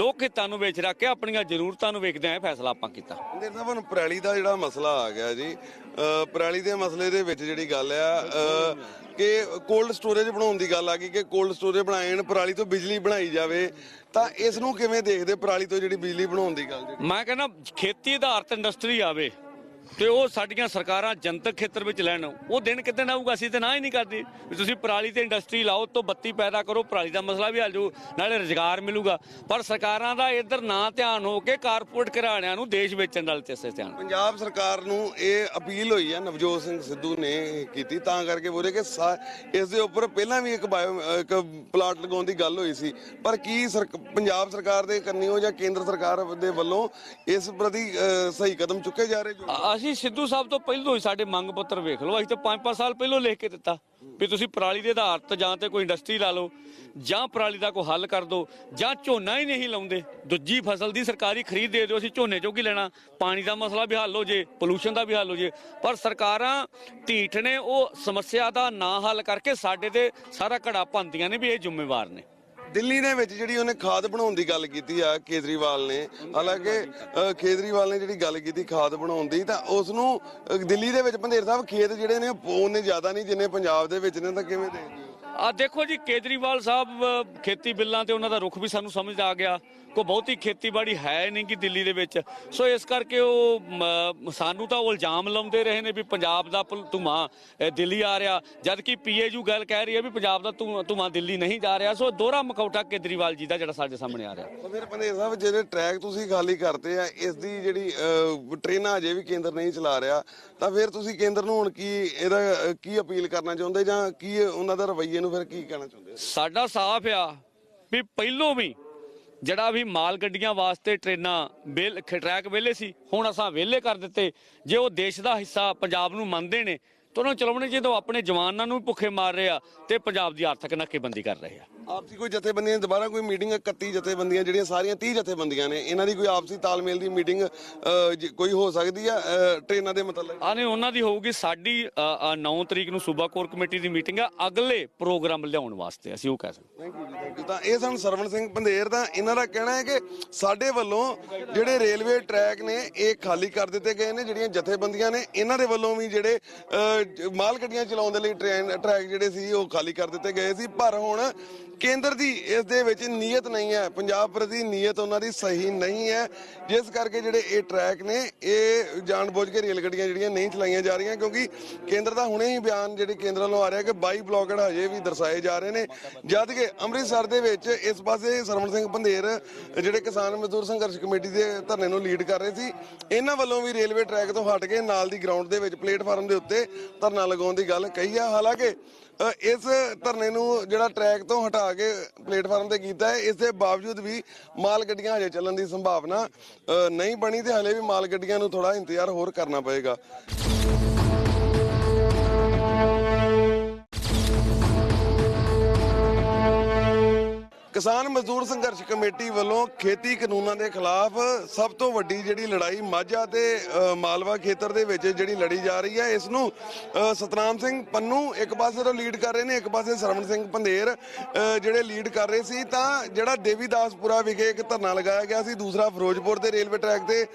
ਲੋਕ ਹਿੱਤਾਂ ਨੂੰ ਵਿੱਚ ਰੱਖ ਕੇ ਆਪਣੀਆਂ ਜ਼ਰੂਰਤਾਂ ਨੂੰ ਵੇਖਦਿਆਂ ਇਹ ਫੈਸਲਾ ਆਪਾਂ ਕੀਤਾ। ਸਾਹਿਬ ਹੁਣ ਪਰਾਲੀ ਦਾ ਜਿਹੜਾ ਮਸਲਾ ਆ ਗਿਆ ਜੀ ਪਰਾਲੀ ਦੇ ਮਸਲੇ ਦੇ ਵਿੱਚ ਜਿਹੜੀ ਗੱਲ ਆ ਕਿ ਕੋਲਡ ਸਟੋਰੇਜ ਬਣਾਉਣ ਦੀ ਗੱਲ ਆ ਗਈ ਕਿ ਕੋਲਡ ਸਟੋਰੇਜ ਬਣਾਏਣ ਪਰਾਲੀ ਤੋਂ ਬਿਜਲੀ ਬਣਾਈ ਜਾਵੇ ਤਾਂ ਇਸ ਨੂੰ ਕਿਵੇਂ ਦੇਖਦੇ ਪਰਾਲੀ ਤੋਂ ਜਿਹੜੀ ਬਿਜਲੀ ਬਣਾਉਣ ਦੀ ਗੱਲ ਮੈਂ ਕਹਿੰਦਾ ਖੇਤੀ ਆਧਾਰਿਤ ਇੰਡਸਟਰੀ ਆਵੇ ਤੇ ਉਹ ਸਾਡੀਆਂ ਸਰਕਾਰਾਂ ਜਨਤਕ ਖੇਤਰ ਵਿੱਚ ਲੈਣ ਉਹ ਦਿਨ ਕਿਤੇ ਨਾ ਆਊਗਾ? ਅਸੀਂ ਤੇ ਨਾ ਹੀ ਨਹੀਂ ਕਰਦੇ। ਵੀ ਤੁਸੀਂ ਪਰਾਲੀ ਤੇ ਇੰਡਸਟਰੀ ਲਾਓ ਤੋਂ ਬੱਤੀ ਪੈਦਾ ਕਰੋ ਪਰਾਲੀ ਦਾ ਮਸਲਾ ਵੀ ਹੱਲ ਜੂ ਨਾਲੇ ਰੁਜ਼ਗਾਰ ਮਿਲੂਗਾ। ਪਰ ਸਰਕਾਰਾਂ ਦਾ ਇੱਧਰ ਨਾ ਧਿਆਨ ਹੋ ਕੇ ਕਾਰਪੋਰੇਟ ਘਰਾਣਿਆਂ ਨੂੰ ਦੇਸ਼ ਵੇਚਣ ਨਾਲ ਤੇ ਧਿਆਨ ਪੰਜਾਬ ਸਰਕਾਰ ਨੂੰ ਇਹ ਅਪੀਲ ਹੋਈ ਹੈ ਨਵਜੋਤ ਸਿੰਘ ਸਿੱਧੂ ਨੇ ਕੀਤੀ ਤਾਂ ਕਰਕੇ ਬੋਲੇ ਕਿ ਇਸ ਦੇ ਉੱਪਰ ਪਹਿਲਾਂ ਵੀ ਇੱਕ ਬਾਇਓ ਇੱਕ ਪਲਾਟ ਲਗਾਉਣ ਦੀ ਗੱਲ ਹੋਈ ਸੀ। ਪਰ ਕੀ ਪੰਜਾਬ ਸਰਕਾਰ ਦੇ ਕੰਨਿਓ ਜਾਂ ਕੇਂਦਰ ਸਰਕਾਰ ਦੇ ਵੱਲੋਂ ਇਸ ਪ੍ਰਤੀ ਸਹੀ ਕਦਮ ਚੁੱਕੇ ਜਾ ਰਹੇ ਜੋ? ਅਸੀਂ ਸਿੱਧੂ ਸਾਹਿਬ ਤੋਂ ਪਹਿਲਾਂ ਹੀ ਸਾਡੇ ਮੰਗ ਪੱਤਰ ਵੇਖ ਲਓ। ਅਸੀਂ ਤਾਂ 5-5 ਸਾਲ ਪਹਿਲਾਂ ਲਿਖ ਕੇ ਦਿੱਤਾ ਵੀ ਤੁਸੀਂ ਪਰਾਲੀ ਦੇ ਆਧਾਰ ਤੇ ਜਾਂ ਤੇ ਕੋਈ ਇੰਡਸਟਰੀ ਲਾ ਲਓ ਜਾਂ ਪਰਾਲੀ ਦਾ ਕੋਈ ਹੱਲ ਕਰ ਦਿਓ ਜਾਂ ਝੋਨਾ ਹੀ ਨਹੀਂ ਲਾਉਂਦੇ। ਦੂਜੀ ਫਸਲ ਦੀ ਸਰਕਾਰੀ ਖਰੀਦ ਦੇ ਦਿਓ, ਅਸੀਂ ਝੋਨੇ ਚੋਂ ਕੀ ਲੈਣਾ? ਪਾਣੀ ਦਾ ਮਸਲਾ ਵੀ ਹੱਲ ਹੋ ਜੇ ਪੋਲੂਸ਼ਨ ਦਾ ਵੀ ਹੱਲ ਹੋ ਜੇ। ਪਰ ਸਰਕਾਰਾਂ ਢੀਠ ਨੇ, ਉਹ ਸਮੱਸਿਆ ਦਾ ਨਾ ਹੱਲ ਕਰਕੇ ਸਾਡੇ ਤੇ ਸਾਰਾ ਘੜਾ ਭੰਦੀਆਂ ਨੇ ਵੀ ਇਹ ਜ਼ਿੰਮੇਵਾਰ ਨੇ। ਦਿੱਲੀ ਦੇ ਵਿੱਚ ਜਿਹੜੀ ਉਹਨੇ ਖਾਦ ਬਣਾਉਣ ਦੀ ਗੱਲ ਕੀਤੀ ਆ ਕੇਜਰੀਵਾਲ ਨੇ ਹਾਲਾਂਕਿ ਅ, ਕੇਜਰੀਵਾਲ ਨੇ ਜਿਹੜੀ ਗੱਲ ਕੀਤੀ ਖਾਦ ਬਣਾਉਣ ਦੀ ਤਾਂ ਉਸ ਨੂੰ ਅ, ਦਿੱਲੀ ਦੇ ਵਿੱਚ ਭੰਦੇਰ ਸਾਹਿਬ ਖੇਤ ਜਿਹੜੇ ਨੇ ਉਹਨੇ ਜ਼ਿਆਦਾ ਨਹੀਂ ਜਿੰਨੇ ਪੰਜਾਬ ਦੇ ਵਿੱਚ ਨੇ ਤਾਂ ਕਿਵੇਂ ਦੇਖਦੇ ਹੋ? ਆ ਦੇਖੋ ਜੀ ਕੇਜਰੀਵਾਲ ਸਾਹਿਬ ਅ, ਖੇਤੀ ਬਿੱਲਾਂ ਤੇ ਉਹਨਾਂ ਦਾ ਰੁਖ ਵੀ ਸਾਨੂੰ ਸਮਝ ਆ ਗਿਆ। ਕੋ ਬਹੁਤੀ ਖੇਤੀਬਾੜੀ ਹੈ ਨਹੀਂ ਕਿ ਦਿੱਲੀ ਦੇ ਵਿੱਚ। ਸੋ ਇਸ ਕਰਕੇ ਉਹ ਸਾਨੂੰ ਤਾਂ ਉਹ ਇਲਜ਼ਾਮ ਲਾਉਂਦੇ ਰਹੇ ਨੇ ਵੀ ਪੰਜਾਬ ਦਾ ਧੂੰਆਂ ਦਿੱਲੀ ਆ ਰਿਹਾ। ਜਦ ਕਿ ਪੀਏਯੂ ਗੱਲ ਕਹਿ ਰਹੀ ਹੈ ਵੀ ਪੰਜਾਬ ਦਾ ਧੂੰਆਂ ਦਿੱਲੀ ਨਹੀਂ ਜਾ ਰਿਹਾ। ਸੋ ਦੋਹਰਾ ਮਖੌਟਾ ਕੇਜਰੀਵਾਲ ਜੀ ਦਾ ਜਿਹੜਾ ਸਾਡੇ ਸਾਹਮਣੇ ਆ ਰਿਹਾ। ਫਿਰ ਭੰਦੇਰ ਸਾਹਿਬ ਜਿਹੜੇ ਟਰੈਕ ਤੁਸੀਂ ਖਾਲੀ ਕਰਤੇ ਆ ਇਸ ਦੀ ਜਿਹੜੀ ਟ੍ਰੇਨਾਂ ਅਜੇ ਵੀ ਕੇਂਦਰ ਨਹੀਂ ਚਲਾ ਰਿਹਾ ਤਾਂ ਫਿਰ ਤੁਸੀਂ ਕੇਂਦਰ ਨੂੰ ਹੁਣ ਕੀ ਇਹਦਾ ਕੀ ਅਪੀਲ ਕਰਨਾ ਚਾਹੁੰਦੇ ਜਾਂ ਕੀ ਉਹਨਾਂ ਦਾ ਰਵੱਈਏ ਨੂੰ ਫਿਰ ਕੀ ਕਹਿਣਾ ਚਾਹੁੰਦੇ ਸਾਡਾ ਸਾਫ਼ ਆ ਵੀ ਪਹਿਲੋਂ ਵੀ ਜਿਹੜਾ ਵੀ ਮਾਲ ਗੱਡੀਆਂ ਵਾਸਤੇ ਟ੍ਰੇਨਾਂ ਬਿਲ ਟਰੈਕ ਵਿਹਲੇ ਸੀ, ਹੁਣ ਅਸਾਂ ਵਿਹਲੇ ਕਰ ਦਿੱਤੇ। ਜੇ ਉਹ ਦੇਸ਼ ਦਾ ਹਿੱਸਾ ਪੰਜਾਬ ਨੂੰ ਮੰਨਦੇ ਨੇ, ਤਾਂ ਉਹਨਾਂ ਨੂੰ ਚਲਾਉਣੇ ਚਾਹੀਦੇ ਉਹ ਆਪਣੇ ਜਵਾਨਾਂ ਨੂੰ ਵੀ ਭੁੱਖੇ ਮਾਰ ਰਹੇ ਆ ਤੇ ਪੰਜਾਬ ਦੀ ਆਰਥਿਕ ਨੱਕੇਬੰਦੀ ਕਰ ਰਹੇ ਆ। ਆਪਸੀ ਕੋਈ ਜਥੇਬੰਦੀਆਂ ਦੀ ਦੁਬਾਰਾ ਕੋਈ ਮੀਟਿੰਗ 31 ਜਥੇਬੰਦੀਆਂ ਜਿਹੜੀਆਂ ਸਾਰੀਆਂ 30 ਜਥੇਬੰਦੀਆਂ ਨੇ ਇਹਨਾਂ ਦੀ ਕੋਈ ਆਪਸੀ ਤਾਲਮੇਲ ਦੀ ਮੀਟਿੰਗ ਕੋਈ ਹੋ ਸਕਦੀ ਆ ਟ੍ਰੇਨਾਂ ਦੇ ਮਤਲਬ। ਆ ਨੇ ਉਹਨਾਂ ਦੀ ਹੋਊਗੀ ਸਾਡੀ 9 ਤਰੀਕ ਨੂੰ ਸੂਬਾ ਕੋਰ ਕਮੇਟੀ ਦੀ ਮੀਟਿੰਗ ਆ ਅਗਲੇ ਪ੍ਰੋਗਰਾਮ ਲਿਆਉਣ ਵਾਸਤੇ ਅਸੀਂ ਉਹ ਕਹਿ ਸਕਦੇ ਥੈਂਕ ਯੂ ਥੈਂਕ ਯੂ ਤਾਂ ਇਹ ਸਨ ਸਰਵਣ ਸਿੰਘ ਪੰਧੇਰ ਦਾ ਇਹਨਾਂ ਦਾ ਕਹਿਣਾ ਹੈ ਕਿ ਸਾਡੇ ਵੱਲੋਂ ਜਿਹੜੇ ਰੇਲਵੇ ਟਰੈਕ ਨੇ ਇਹ ਖਾਲੀ ਕਰ ਦਿੱਤੇ ਗਏ ਨੇ ਜਿਹੜੀਆਂ ਜਥੇਬੰਦੀਆਂ ਨੇ ਇਹਨਾਂ ਦੇ ਵੱਲੋਂ ਵੀ ਜਿਹੜੇ ਮਾਲ ਗੱਡੀਆਂ ਚਲਾਉਣ ਦੇ ਲਈ ਟ੍ਰੇਨ ਟਰੈਕ ਜਿਹੜੇ ਸੀ ਉਹ ਖਾਲੀ ਕਰ ਦਿੱਤੇ ਗਏ ਸੀ। ਪਰ ਹੁਣ ਕੇਂਦਰ ਦੀ ਇਸ ਦੇ ਵਿੱਚ ਨੀਅਤ ਨਹੀਂ ਹੈ। ਪੰਜਾਬ ਪ੍ਰਤੀ ਨੀਅਤ ਉਹਨਾਂ ਦੀ ਸਹੀ ਨਹੀਂ ਹੈ। ਜਿਸ ਕਰਕੇ ਜਿਹੜੇ ਇਹ ਟਰੈਕ ਨੇ, ਇਹ ਜਾਣਬੁੱਝ ਕੇ ਰੇਲ ਗੱਡੀਆਂ ਜਿਹੜੀਆਂ ਨਹੀਂ ਚਲਾਈਆਂ ਜਾ ਰਹੀਆਂ, ਕਿਉਂਕਿ ਕੇਂਦਰ ਦਾ ਹੁਣੇ ਹੀ ਬਿਆਨ ਜਿਹੜੇ ਕੇਂਦਰ ਵੱਲੋਂ ਆ ਰਿਹਾ ਕਿ 22 ਬਲੌਕਡ ਹਜੇ ਵੀ ਦਰਸਾਏ ਜਾ ਰਹੇ ਨੇ। ਜਦ ਕਿ ਅੰਮ੍ਰਿਤਸਰ ਦੇ ਵਿੱਚ ਇਸ ਪਾਸੇ ਸਰਵਣ ਸਿੰਘ ਪੰਧੇਰ, ਜਿਹੜੇ ਕਿਸਾਨ ਮਜ਼ਦੂਰ ਸੰਘਰਸ਼ ਕਮੇਟੀ ਦੇ ਧਰਨੇ ਨੂੰ ਲੀਡ ਕਰ ਰਹੇ ਸੀ, ਇਹਨਾਂ ਵੱਲੋਂ ਵੀ ਰੇਲਵੇ ਟਰੈਕ ਤੋਂ ਹਟ ਕੇ ਨਾਲ ਦੀ ਗਰਾਊਂਡ ਦੇ ਵਿੱਚ ਪਲੇਟਫਾਰਮ ਦੇ ਉੱਤੇ ਧਰਨਾ ਲਗਾਉਣ ਦੀ ਗੱਲ ਕਹੀ ਆ। ਹਾਲਾਂਕਿ ਇਸ ਧਰਨੇ ਨੂੰ ਜਿਹੜਾ ਟਰੈਕ ਤੋਂ ਹਟਾ ਕੇ ਪਲੇਟਫਾਰਮ ਤੇ ਕੀਤਾ ਹੈ, ਇਸ ਦੇ ਬਾਵਜੂਦ ਵੀ ਮਾਲ ਗੱਡੀਆਂ ਹਜੇ ਚੱਲਣ ਦੀ ਸੰਭਾਵਨਾ ਨਹੀਂ ਬਣੀ ਤੇ ਹਲੇ ਵੀ ਮਾਲ ਗੱਡੀਆਂ ਨੂੰ ਥੋੜਾ ਇੰਤਜ਼ਾਰ ਹੋਰ ਕਰਨਾ ਪਏਗਾ। ਕਿਸਾਨ ਮਜ਼ਦੂਰ ਸੰਘਰਸ਼ ਕਮੇਟੀ ਵੱਲੋਂ ਖੇਤੀ ਕਾਨੂੰਨਾਂ ਦੇ ਖਿਲਾਫ ਸਭ ਤੋਂ ਵੱਡੀ ਜਿਹੜੀ ਲੜਾਈ ਮਾਝਾ ਤੇ ਮਾਲਵਾ ਖੇਤਰ ਦੇ ਵਿੱਚ ਜਿਹੜੀ ਲੜੀ ਜਾ ਰਹੀ ਹੈ, ਇਸ ਨੂੰ ਸਤਨਾਮ ਸਿੰਘ ਪੰਨੂ ਇੱਕ ਪਾਸੇ ਤੋਂ ਲੀਡ ਕਰ ਰਹੇ ਨੇ, ਇੱਕ ਪਾਸੇ ਸਰਵਣ ਸਿੰਘ ਪੰਧੇਰ ਜਿਹੜੇ ਲੀਡ ਕਰ ਰਹੇ ਸੀ, ਤਾਂ ਜਿਹੜਾ ਦੇਵੀਦਾਸਪੁਰਾ ਵਿਖੇ ਇੱਕ ਧਰਨਾ ਲਗਾਇਆ ਗਿਆ ਸੀ, ਦੂਸਰਾ ਫਿਰੋਜ਼ਪੁਰ ਦੇ ਰੇਲਵੇ ਟਰੈਕ ਤੇ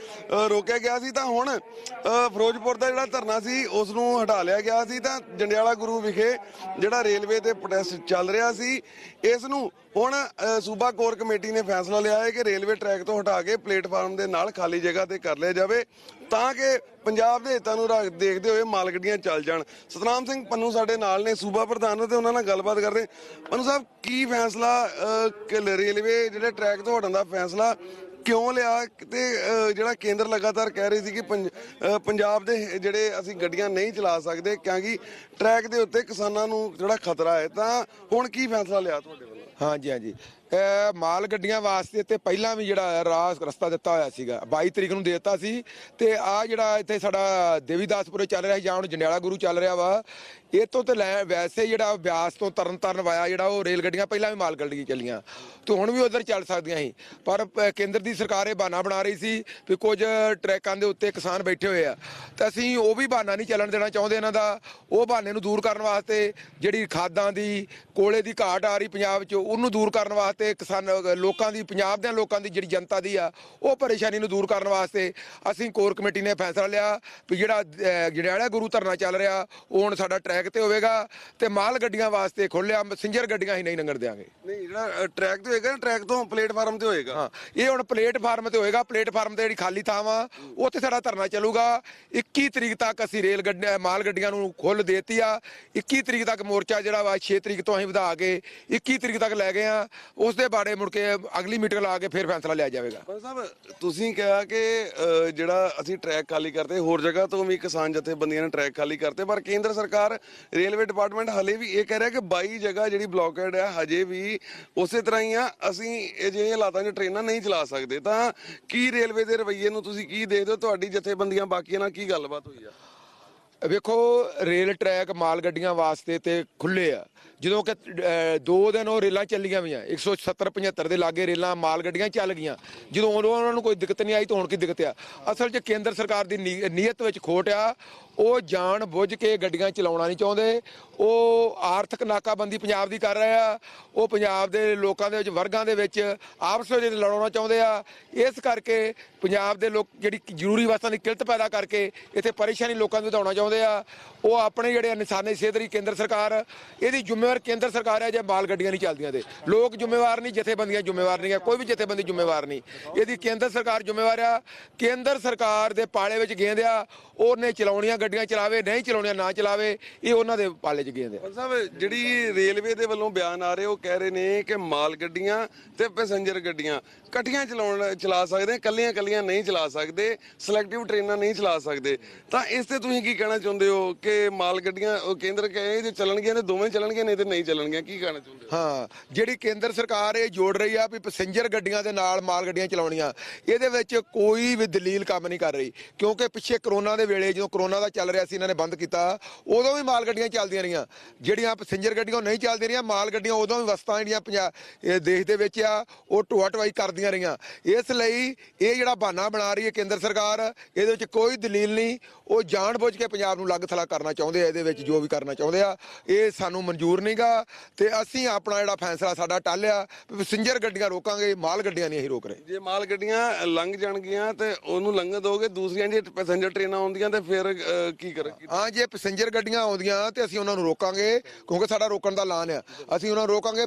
ਰੋਕਿਆ ਗਿਆ ਸੀ, ਤਾਂ ਹੁਣ ਫਿਰੋਜ਼ਪੁਰ ਦਾ ਜਿਹੜਾ ਧਰਨਾ ਸੀ, ਉਸ ਨੂੰ ਹਟਾ ਲਿਆ ਗਿਆ ਸੀ, ਤਾਂ ਜੰਡਿਆਲਾ ਗੁਰੂ ਵਿਖੇ ਜਿਹੜਾ ਰੇਲਵੇ ਤੇ ਪ੍ਰੋਟੈਸਟ ਚੱਲ ਰਿਹਾ ਸੀ, ਇਸ ਨੂੰ ਹੁਣ ਸੂਬਾ ਕੋਰ ਕਮੇਟੀ ਨੇ ਫੈਸਲਾ ਲਿਆ ਹੈ ਕਿ ਰੇਲਵੇ ਟਰੈਕ ਤੋਂ ਹਟਾ ਕੇ ਪਲੇਟਫਾਰਮ ਦੇ ਨਾਲ ਖਾਲੀ ਜਗ੍ਹਾ ਤੇ ਕਰ ਲਿਆ ਜਾਵੇ ਤਾਂ ਕਿ ਪੰਜਾਬ ਦੇ ਹਿੱਤਾਂ ਨੂੰ ਰੱਖ- ਦੇਖਦੇ ਹੋਏ ਮਾਲ ਗੱਡੀਆਂ ਚੱਲ ਜਾਣ। ਸਤਨਾਮ ਸਿੰਘ ਪੰਨੂ ਸਾਡੇ ਨਾਲ ਨੇ, ਸੂਬਾ ਪ੍ਰਧਾਨ ਤੇ ਉਹਨਾਂ ਨਾਲ ਗੱਲਬਾਤ ਕਰਦੇ। ਪੰਨੂ ਸਾਹਿਬ, ਕੀ ਫੈਸਲਾ ਰੇਲਵੇ ਜਿਹੜੇ ਟਰੈਕ ਤੋਂ ਹਟਣ ਦਾ ਫੈਸਲਾ ਕਿਉਂ ਲਿਆ ਤੇ ਜਿਹੜਾ ਕੇਂਦਰ ਲਗਾਤਾਰ ਕਹਿ ਰਹੀ ਸੀ ਕਿ ਪੰਜਾਬ ਦੇ ਜਿਹੜੇ ਅਸੀਂ ਗੱਡੀਆਂ ਨਹੀਂ ਚਲਾ ਸਕਦੇ ਕਿਉਂਕਿ ਟਰੈਕ ਦੇ ਉੱਤੇ ਕਿਸਾਨਾਂ ਨੂੰ ਜਿਹੜਾ ਖਤਰਾ ਹੈ ਤਾਂ ਹੁਣ ਕੀ ਫੈਸਲਾ ਲਿਆ ਤੁਹਾਡੇ ਹਾਂਜੀ ਹਾਂਜੀ ਇਹ ਮਾਲ ਗੱਡੀਆਂ ਵਾਸਤੇ ਤੇ ਪਹਿਲਾਂ ਵੀ ਜਿਹੜਾ ਰਾਹ ਰਸਤਾ ਦਿੱਤਾ ਹੋਇਆ ਸੀਗਾ। 22 ਤਰੀਕ ਨੂੰ ਦੇ ਦਿੱਤਾ ਸੀ ਤੇ ਆ ਜਿਹੜਾ ਇੱਥੇ ਸਾਡਾ ਦੇਵੀਦਾਸਪੁਰੇ ਚੱਲ ਰਿਹਾ ਜਾਂ ਹੁਣ ਜੰਡਿਆਲਾ ਗੁਰੂ ਚੱਲ ਰਿਹਾ ਵਾ, ਇਹ ਤੋਂ ਤੇ ਲੈ ਵੈਸੇ ਜਿਹੜਾ ਬਿਆਸ ਤੋਂ ਤਰਨ ਤਾਰਨ ਵਾਇਆ ਜਿਹੜਾ ਉਹ ਰੇਲ ਗੱਡੀਆਂ ਪਹਿਲਾਂ ਵੀ ਮਾਲ ਗੱਡੀ ਚੱਲੀਆਂ। ਤੇ ਹੁਣ ਵੀ ਉਧਰ ਚੱਲ ਸਕਦੀਆਂ ਸੀ। ਪਰ ਕੇਂਦਰ ਦੀ ਸਰਕਾਰ ਇਹ ਬਹਾਨਾ ਬਣਾ ਰਹੀ ਸੀ ਵੀ ਕੁਝ ਟਰੈਕਾਂ ਦੇ ਉੱਤੇ ਕਿਸਾਨ ਬੈਠੇ ਹੋਏ ਆ। ਤੇ ਅਸੀਂ ਉਹ ਵੀ ਬਹਾਨਾ ਨਹੀਂ ਚੱਲਣ ਦੇਣਾ ਚਾਹੁੰਦੇ ਇਹਨਾਂ ਦਾ। ਉਹ ਬਹਾਨੇ ਨੂੰ ਦੂਰ ਕਰਨ ਵਾਸਤੇ ਜਿਹੜੀ ਖਾਦਾਂ ਦੀ, ਕੋਲੇ ਦੀ ਘਾਟ ਆ ਰਹੀ ਪੰਜਾਬ 'ਚ, ਉਹਨੂੰ ਦੂਰ ਕਰਨ ਵਾਸਤੇ ਕਿਸਾਨ ਲੋਕਾਂ ਦੀ ਪੰਜਾਬ ਦੇ ਲੋਕਾਂ ਦੀ ਜਿਹੜੀ ਜਨਤਾ ਦੀ ਆ ਉਹ ਪਰੇਸ਼ਾਨੀ ਨੂੰ ਦੂਰ ਕਰਨ ਵਾਸਤੇ ਅਸੀਂ ਕੋਰ ਕਮੇਟੀ ਨੇ ਫੈਸਲਾ ਲਿਆ ਵੀ ਜਿਹੜਾ ਅਹ, ਜੰਡਿਆਲਾ ਗੁਰੂ ਧਰਨਾ ਚੱਲ ਰਿਹਾ ਉਹ ਹੁਣ ਸਾਡਾ ਟਰੈਕ ਤੇ ਹੋਵੇਗਾ ਤੇ ਮਾਲ ਗੱਡੀਆਂ ਵਾਸਤੇ ਖੋਲਿਆ ਸਿੰਜਰ ਗੱਡੀਆਂ ਹੀ ਨਹੀਂ ਲੰਘਣ ਦਿਆਂਗੇ। ਨਹੀਂ ਜਿਹੜਾ ਟਰੈਕ ਤੇ ਹੋਏਗਾ ਟਰੈਕ ਤੋਂ ਪਲੇਟਫਾਰਮ ਤੇ ਹੋਏਗਾ? ਹਾਂ ਇਹ ਹੁਣ ਪਲੇਟਫਾਰਮ ਤੇ ਹੋਏਗਾ ਪਲੇਟਫਾਰਮ ਤੇ ਜਿਹੜੀ ਖਾਲੀ ਥਾਂ ਵਾ ਉੱਥੇ ਸਾਡਾ ਧਰਨਾ ਚੱਲੂਗਾ। 21 ਤਰੀਕ ਤੱਕ ਅਸੀਂ ਰੇਲ ਗੱਡੀਆਂ ਮਾਲ ਗੱਡੀਆਂ ਨੂੰ ਖੁੱਲ ਦੇਤੀ ਆ। 21 ਤਰੀਕ ਤੱਕ ਮੋਰਚਾ ਜਿਹੜਾ ਵਾ 6 ਤਰੀਕ ਤੋਂ ਅਸੀਂ ਵਧਾ ਕੇ 21 ਤਰੀਕ ਤੱਕ ਲੈ ਗਏ ਆ। ਉਸ ਦੇ ਬਾਰੇ ਮੁੜ ਕੇ ਅਗਲੀ ਮੀਟਿੰਗ ਲਾ ਕੇ ਫਿਰ ਫੈਸਲਾ ਲਿਆ ਜਾਵੇਗਾ। ਪਰ ਸਾਹਿਬ ਤੁਸੀਂ ਕਿਹਾ ਕਿ ਅ, ਜਿਹੜਾ ਅਸੀਂ ਟਰੈਕ ਖਾਲੀ ਕਰਤੇ ਹੋਰ ਜਗ੍ਹਾ ਤੋਂ ਵੀ ਕਿਸਾਨ ਜਥੇਬੰਦੀਆਂ ਨੇ ਟਰੈਕ ਖਾਲੀ ਕਰਤੇ ਪਰ ਕੇਂਦਰ ਸਰਕਾਰ ਰੇਲਵੇ ਡਿਪਾਰਟਮੈਂਟ ਹਲੇ ਵੀ ਇਹ ਕਹਿ ਰਿਹਾ ਕਿ 22 ਜਗ੍ਹਾ ਜਿਹੜੀ ਬਲੌਕਡ ਹੈ ਹਜੇ ਵੀ ਉਸੇ ਤਰ੍ਹਾਂ ਹੀ ਆ ਅਸੀਂ ਇਹ ਜਿਹੇ ਹਾਲਾਤਾਂ 'ਚ ਟ੍ਰੇਨਾਂ ਨਹੀਂ ਚਲਾ ਸਕਦੇ ਤਾਂ ਕੀ ਰੇਲਵੇ ਦੇ ਰਵੱਈਏ ਨੂੰ ਤੁਸੀਂ ਕੀ ਦੇਖਦੇ ਹੋ? ਤੁਹਾਡੀ ਜਥੇਬੰਦੀਆਂ ਬਾਕੀਆਂ ਨਾਲ ਕੀ ਗੱਲਬਾਤ ਹੋਈ ਆ? ਵੇਖੋ ਰੇਲ ਟਰੈਕ ਮਾਲ ਗੱਡੀਆਂ ਵਾਸਤੇ ਤੇ ਖੁੱਲੇ ਆ। ਜਦੋਂ ਕਿ ਅਹ, ਦੋ ਦਿਨ ਉਹ ਰੇਲਾਂ ਚੱਲੀਆਂ ਹੋਈਆਂ 170 75 ਦੇ ਲਾਗੇ ਰੇਲਾਂ ਮਾਲ ਗੱਡੀਆਂ ਚੱਲ ਗਈਆਂ। ਜਦੋਂ ਉਹਨਾਂ ਨੂੰ ਕੋਈ ਦਿੱਕਤ ਨਹੀਂ ਆਈ ਤਾਂ ਹੁਣ ਕੀ ਦਿੱਕਤ ਆ? ਅਸਲ 'ਚ ਕੇਂਦਰ ਸਰਕਾਰ ਦੀ ਨੀ- ਨੀਅਤ ਵਿੱਚ ਖੋਟ ਆ ਉਹ ਜਾਣ ਬੁੱਝ ਕੇ ਗੱਡੀਆਂ ਚਲਾਉਣਾ ਨਹੀਂ ਚਾਹੁੰਦੇ। ਉਹ ਆਰਥਿਕ ਨਾਕਾਬੰਦੀ ਪੰਜਾਬ ਦੀ ਕਰ ਰਹੇ ਆ। ਉਹ ਪੰਜਾਬ ਦੇ ਲੋਕਾਂ ਦੇ ਵਿੱਚ ਵਰਗਾਂ ਦੇ ਵਿੱਚ ਆਪਸ ਵਿੱਚ ਲੜਾਉਣਾ ਚਾਹੁੰਦੇ ਆ। ਇਸ ਕਰਕੇ ਪੰਜਾਬ ਦੇ ਲੋਕ ਜਿਹੜੀ ਜ਼ਰੂਰੀ ਵਸਤਾਂ ਦੀ ਕਿਲਤ ਪੈਦਾ ਕਰਕੇ ਇੱਥੇ ਪਰੇਸ਼ਾਨੀ ਲੋਕਾਂ ਨੂੰ ਵਧਾਉਣਾ ਚਾਹੁੰਦੇ ਆ। ਉਹ ਆਪਣੇ ਜਿਹੜੇ ਨਿਸ਼ਾਨੇ ਸੇਧਰੀ ਕੇਂਦਰ ਸਰਕਾਰ ਇਹਦੀ ਜ਼ਿੰਮੇਵਾਰ ਕੇਂਦਰ ਸਰਕਾਰ ਹੈ ਜੇ ਮਾਲ ਗੱਡੀਆਂ ਨਹੀਂ ਚੱਲਦੀਆਂ ਤੇ। ਲੋਕ ਜ਼ਿੰਮੇਵਾਰ ਨਹੀਂ, ਜਥੇਬੰਦੀਆਂ ਜ਼ਿੰਮੇਵਾਰ ਨਹੀਂ ਆ ਕੋਈ ਵੀ ਜਥੇਬੰਦੀ ਜ਼ਿੰਮੇਵਾਰ ਨਹੀਂ। ਇਹਦੀ ਕੇਂਦਰ ਸਰਕਾਰ ਜ਼ਿੰਮੇਵਾਰ ਆ। ਕੇਂਦਰ ਸਰਕਾਰ ਦੇ ਪਾਲੇ ਵਿੱਚ ਗੇਂਦ ਆ। ਉਹਨੇ ਚਲਾਉਣੀਆਂ ਗੱਡੀਆਂ ਚਲਾਵੇ, ਨਹੀਂ ਚਲਾਉਣੀਆਂ ਨਾ ਚਲਾਵੇ, ਇਹ ਉਹਨਾਂ ਦੇ ਪਾਲੇ 'ਚ ਗੇਂਦ ਆ। ਸਾਹਿਬ, ਜਿਹੜੀ ਰੇਲਵੇ ਦੇ ਵੱਲੋਂ ਬਿਆਨ ਆ ਰਹੇ, ਉਹ ਕਹਿ ਰਹੇ ਨੇ ਕਿ ਮਾਲ ਗੱਡੀਆਂ ਤੇ ਪੈਸੇਂਜਰ ਗੱਡੀਆਂ ਇਕੱਠੀਆਂ ਚਲਾਉਣ, ਚਲਾ ਸਕਦੇ, ਇਕੱਲੀਆਂ ਇਕੱਲੀਆਂ ਨਹੀਂ ਚਲਾ ਸਕਦੇ ਸਿਲੈਕਟਿਵ ਟ੍ਰੇਨਾਂ ਨਹੀਂ ਚਲਾ ਸਕਦੇ। ਤਾਂ ਇਸ ਤੇ ਤੁਸੀਂ ਕੀ ਕਹਿਣਾ ਚਾਹੁੰਦੇ ਹੋ ਕਿ ਮਾਲ ਗੱਡੀਆਂ, ਉਹ ਕੇਂਦਰ ਕਹੇ ਜੇ ਚੱਲਣਗੀਆਂ ਤੇ ਦੋਵੇਂ ਚੱਲਣਗੀਆਂ, ਨਹੀਂ ਤੇ ਨਹੀਂ ਚੱਲਣਗੀਆਂ, ਕੀ ਕਹਿਣਾ ਚਾਹੁੰਦੇ ਹੋ? ਹਾਂ, ਜਿਹੜੀ ਕੇਂਦਰ ਸਰਕਾਰ ਇਹ ਜੋੜ ਰਹੀ ਆ ਵੀ ਪੈਸੇਂਜਰ ਗੱਡੀਆਂ ਦੇ ਨਾਲ ਮਾਲ ਗੱਡੀਆਂ ਚਲਾਉਣੀਆਂ, ਇਹਦੇ ਵਿੱਚ ਕੋਈ ਵੀ ਦਲੀਲ ਕੰਮ ਨਹੀਂ ਕਰ ਰਹੀ, ਕਿਉਂਕਿ ਪਿੱਛੇ ਕਰੋਨਾ ਦੇ ਵੇਲੇ ਜਦੋਂ ਕਰੋਨਾ ਦਾ ਚੱਲ ਰਿਹਾ ਸੀ, ਇਹਨਾਂ ਨੇ ਬੰਦ ਕੀਤਾ, ਉਦੋਂ ਵੀ ਮਾਲ ਗੱਡੀਆਂ ਚੱਲਦੀਆਂ ਰਹੀਆਂ। ਜਿਹੜੀਆਂ ਪੈਸੇਂਜਰ ਗੱਡੀਆਂ ਉਹ ਨਹੀਂ ਚੱਲਦੀਆਂ ਰਹੀਆਂ, ਮਾਲ ਗੱਡੀਆਂ ਉਦੋਂ ਵੀ ਵਸਤਾਂ ਜਿਹੜੀਆਂ ਪੰਜਾਬ ਦੇਸ਼ ਦੇ ਵਿੱਚ ਆ, ਉਹ ਢੋਆ ਢਵਾਈ ਕਰਦੀਆਂ ਰਹੀਆਂ। ਇਸ ਲਈ ਇਹ ਜਿਹੜਾ ਬਹਾਨਾ ਬਣਾ ਰਹੀ ਹੈ ਕੇਂਦਰ ਸਰਕਾਰ, ਇਹਦੇ ਵਿੱਚ ਕੋਈ ਦਲੀਲ ਨਹੀਂ, ਉਹ ਜਾਣਬੁੱਝ ਕੇ ਪੰਜਾਬ ਨੂੰ ਲੱਗ ਥਲਾ ਕਰਨਾ ਚਾਹੁੰਦੇ ਆ, ਇਹਦੇ ਵਿੱਚ ਜੋ ਵੀ ਕਰਨਾ ਚਾਹੁੰਦੇ ਆ, ਇਹ ਸਾਨੂੰ ਮਨਜ਼ੂਰ ਨਹੀਂ। ਨਹੀਂਗਾ ਤੇ ਅਸੀਂ ਆਪਣਾ ਜਿਹੜਾ ਫੈਸਲਾ ਸਾਡਾ ਟਾਲਿਆ ਪੈਸੇਂਜਰ ਗੱਡੀਆਂ ਰੋਕਾਂਗੇ ਮਾਲ ਗੱਡੀਆਂ ਨਹੀਂ ਅਸੀਂ ਰੋਕ ਰਹੇ। ਜੇ ਮਾਲ ਗੱਡੀਆਂ ਲੰਘ ਜਾਣਗੀਆਂ ਤੇ ਉਹਨੂੰ ਲੰਘਣ ਦੋਗੇ ਦੂਸਰੀਆਂ ਜੇ ਪੈਸੇਂਜਰ ਟ੍ਰੇਨਾਂ ਆਉਂਦੀਆਂ ਤੇ ਫਿਰ ਕੀ ਕਰੇਗੀ ਹਾਂ ਜੇ ਪੈਸੇਂਜਰ ਗੱਡੀਆਂ ਆਉਂਦੀਆਂ ਤੇ ਅਸੀਂ ਉਹਨਾਂ ਨੂੰ ਰੋਕਾਂਗੇ ਕਿਉਂਕਿ ਸਾਡਾ ਰੋਕਣ ਦਾ ਐਲਾਨ ਆ। ਅਸੀਂ ਉਹਨਾਂ ਨੂੰ ਰੋਕਾਂਗੇ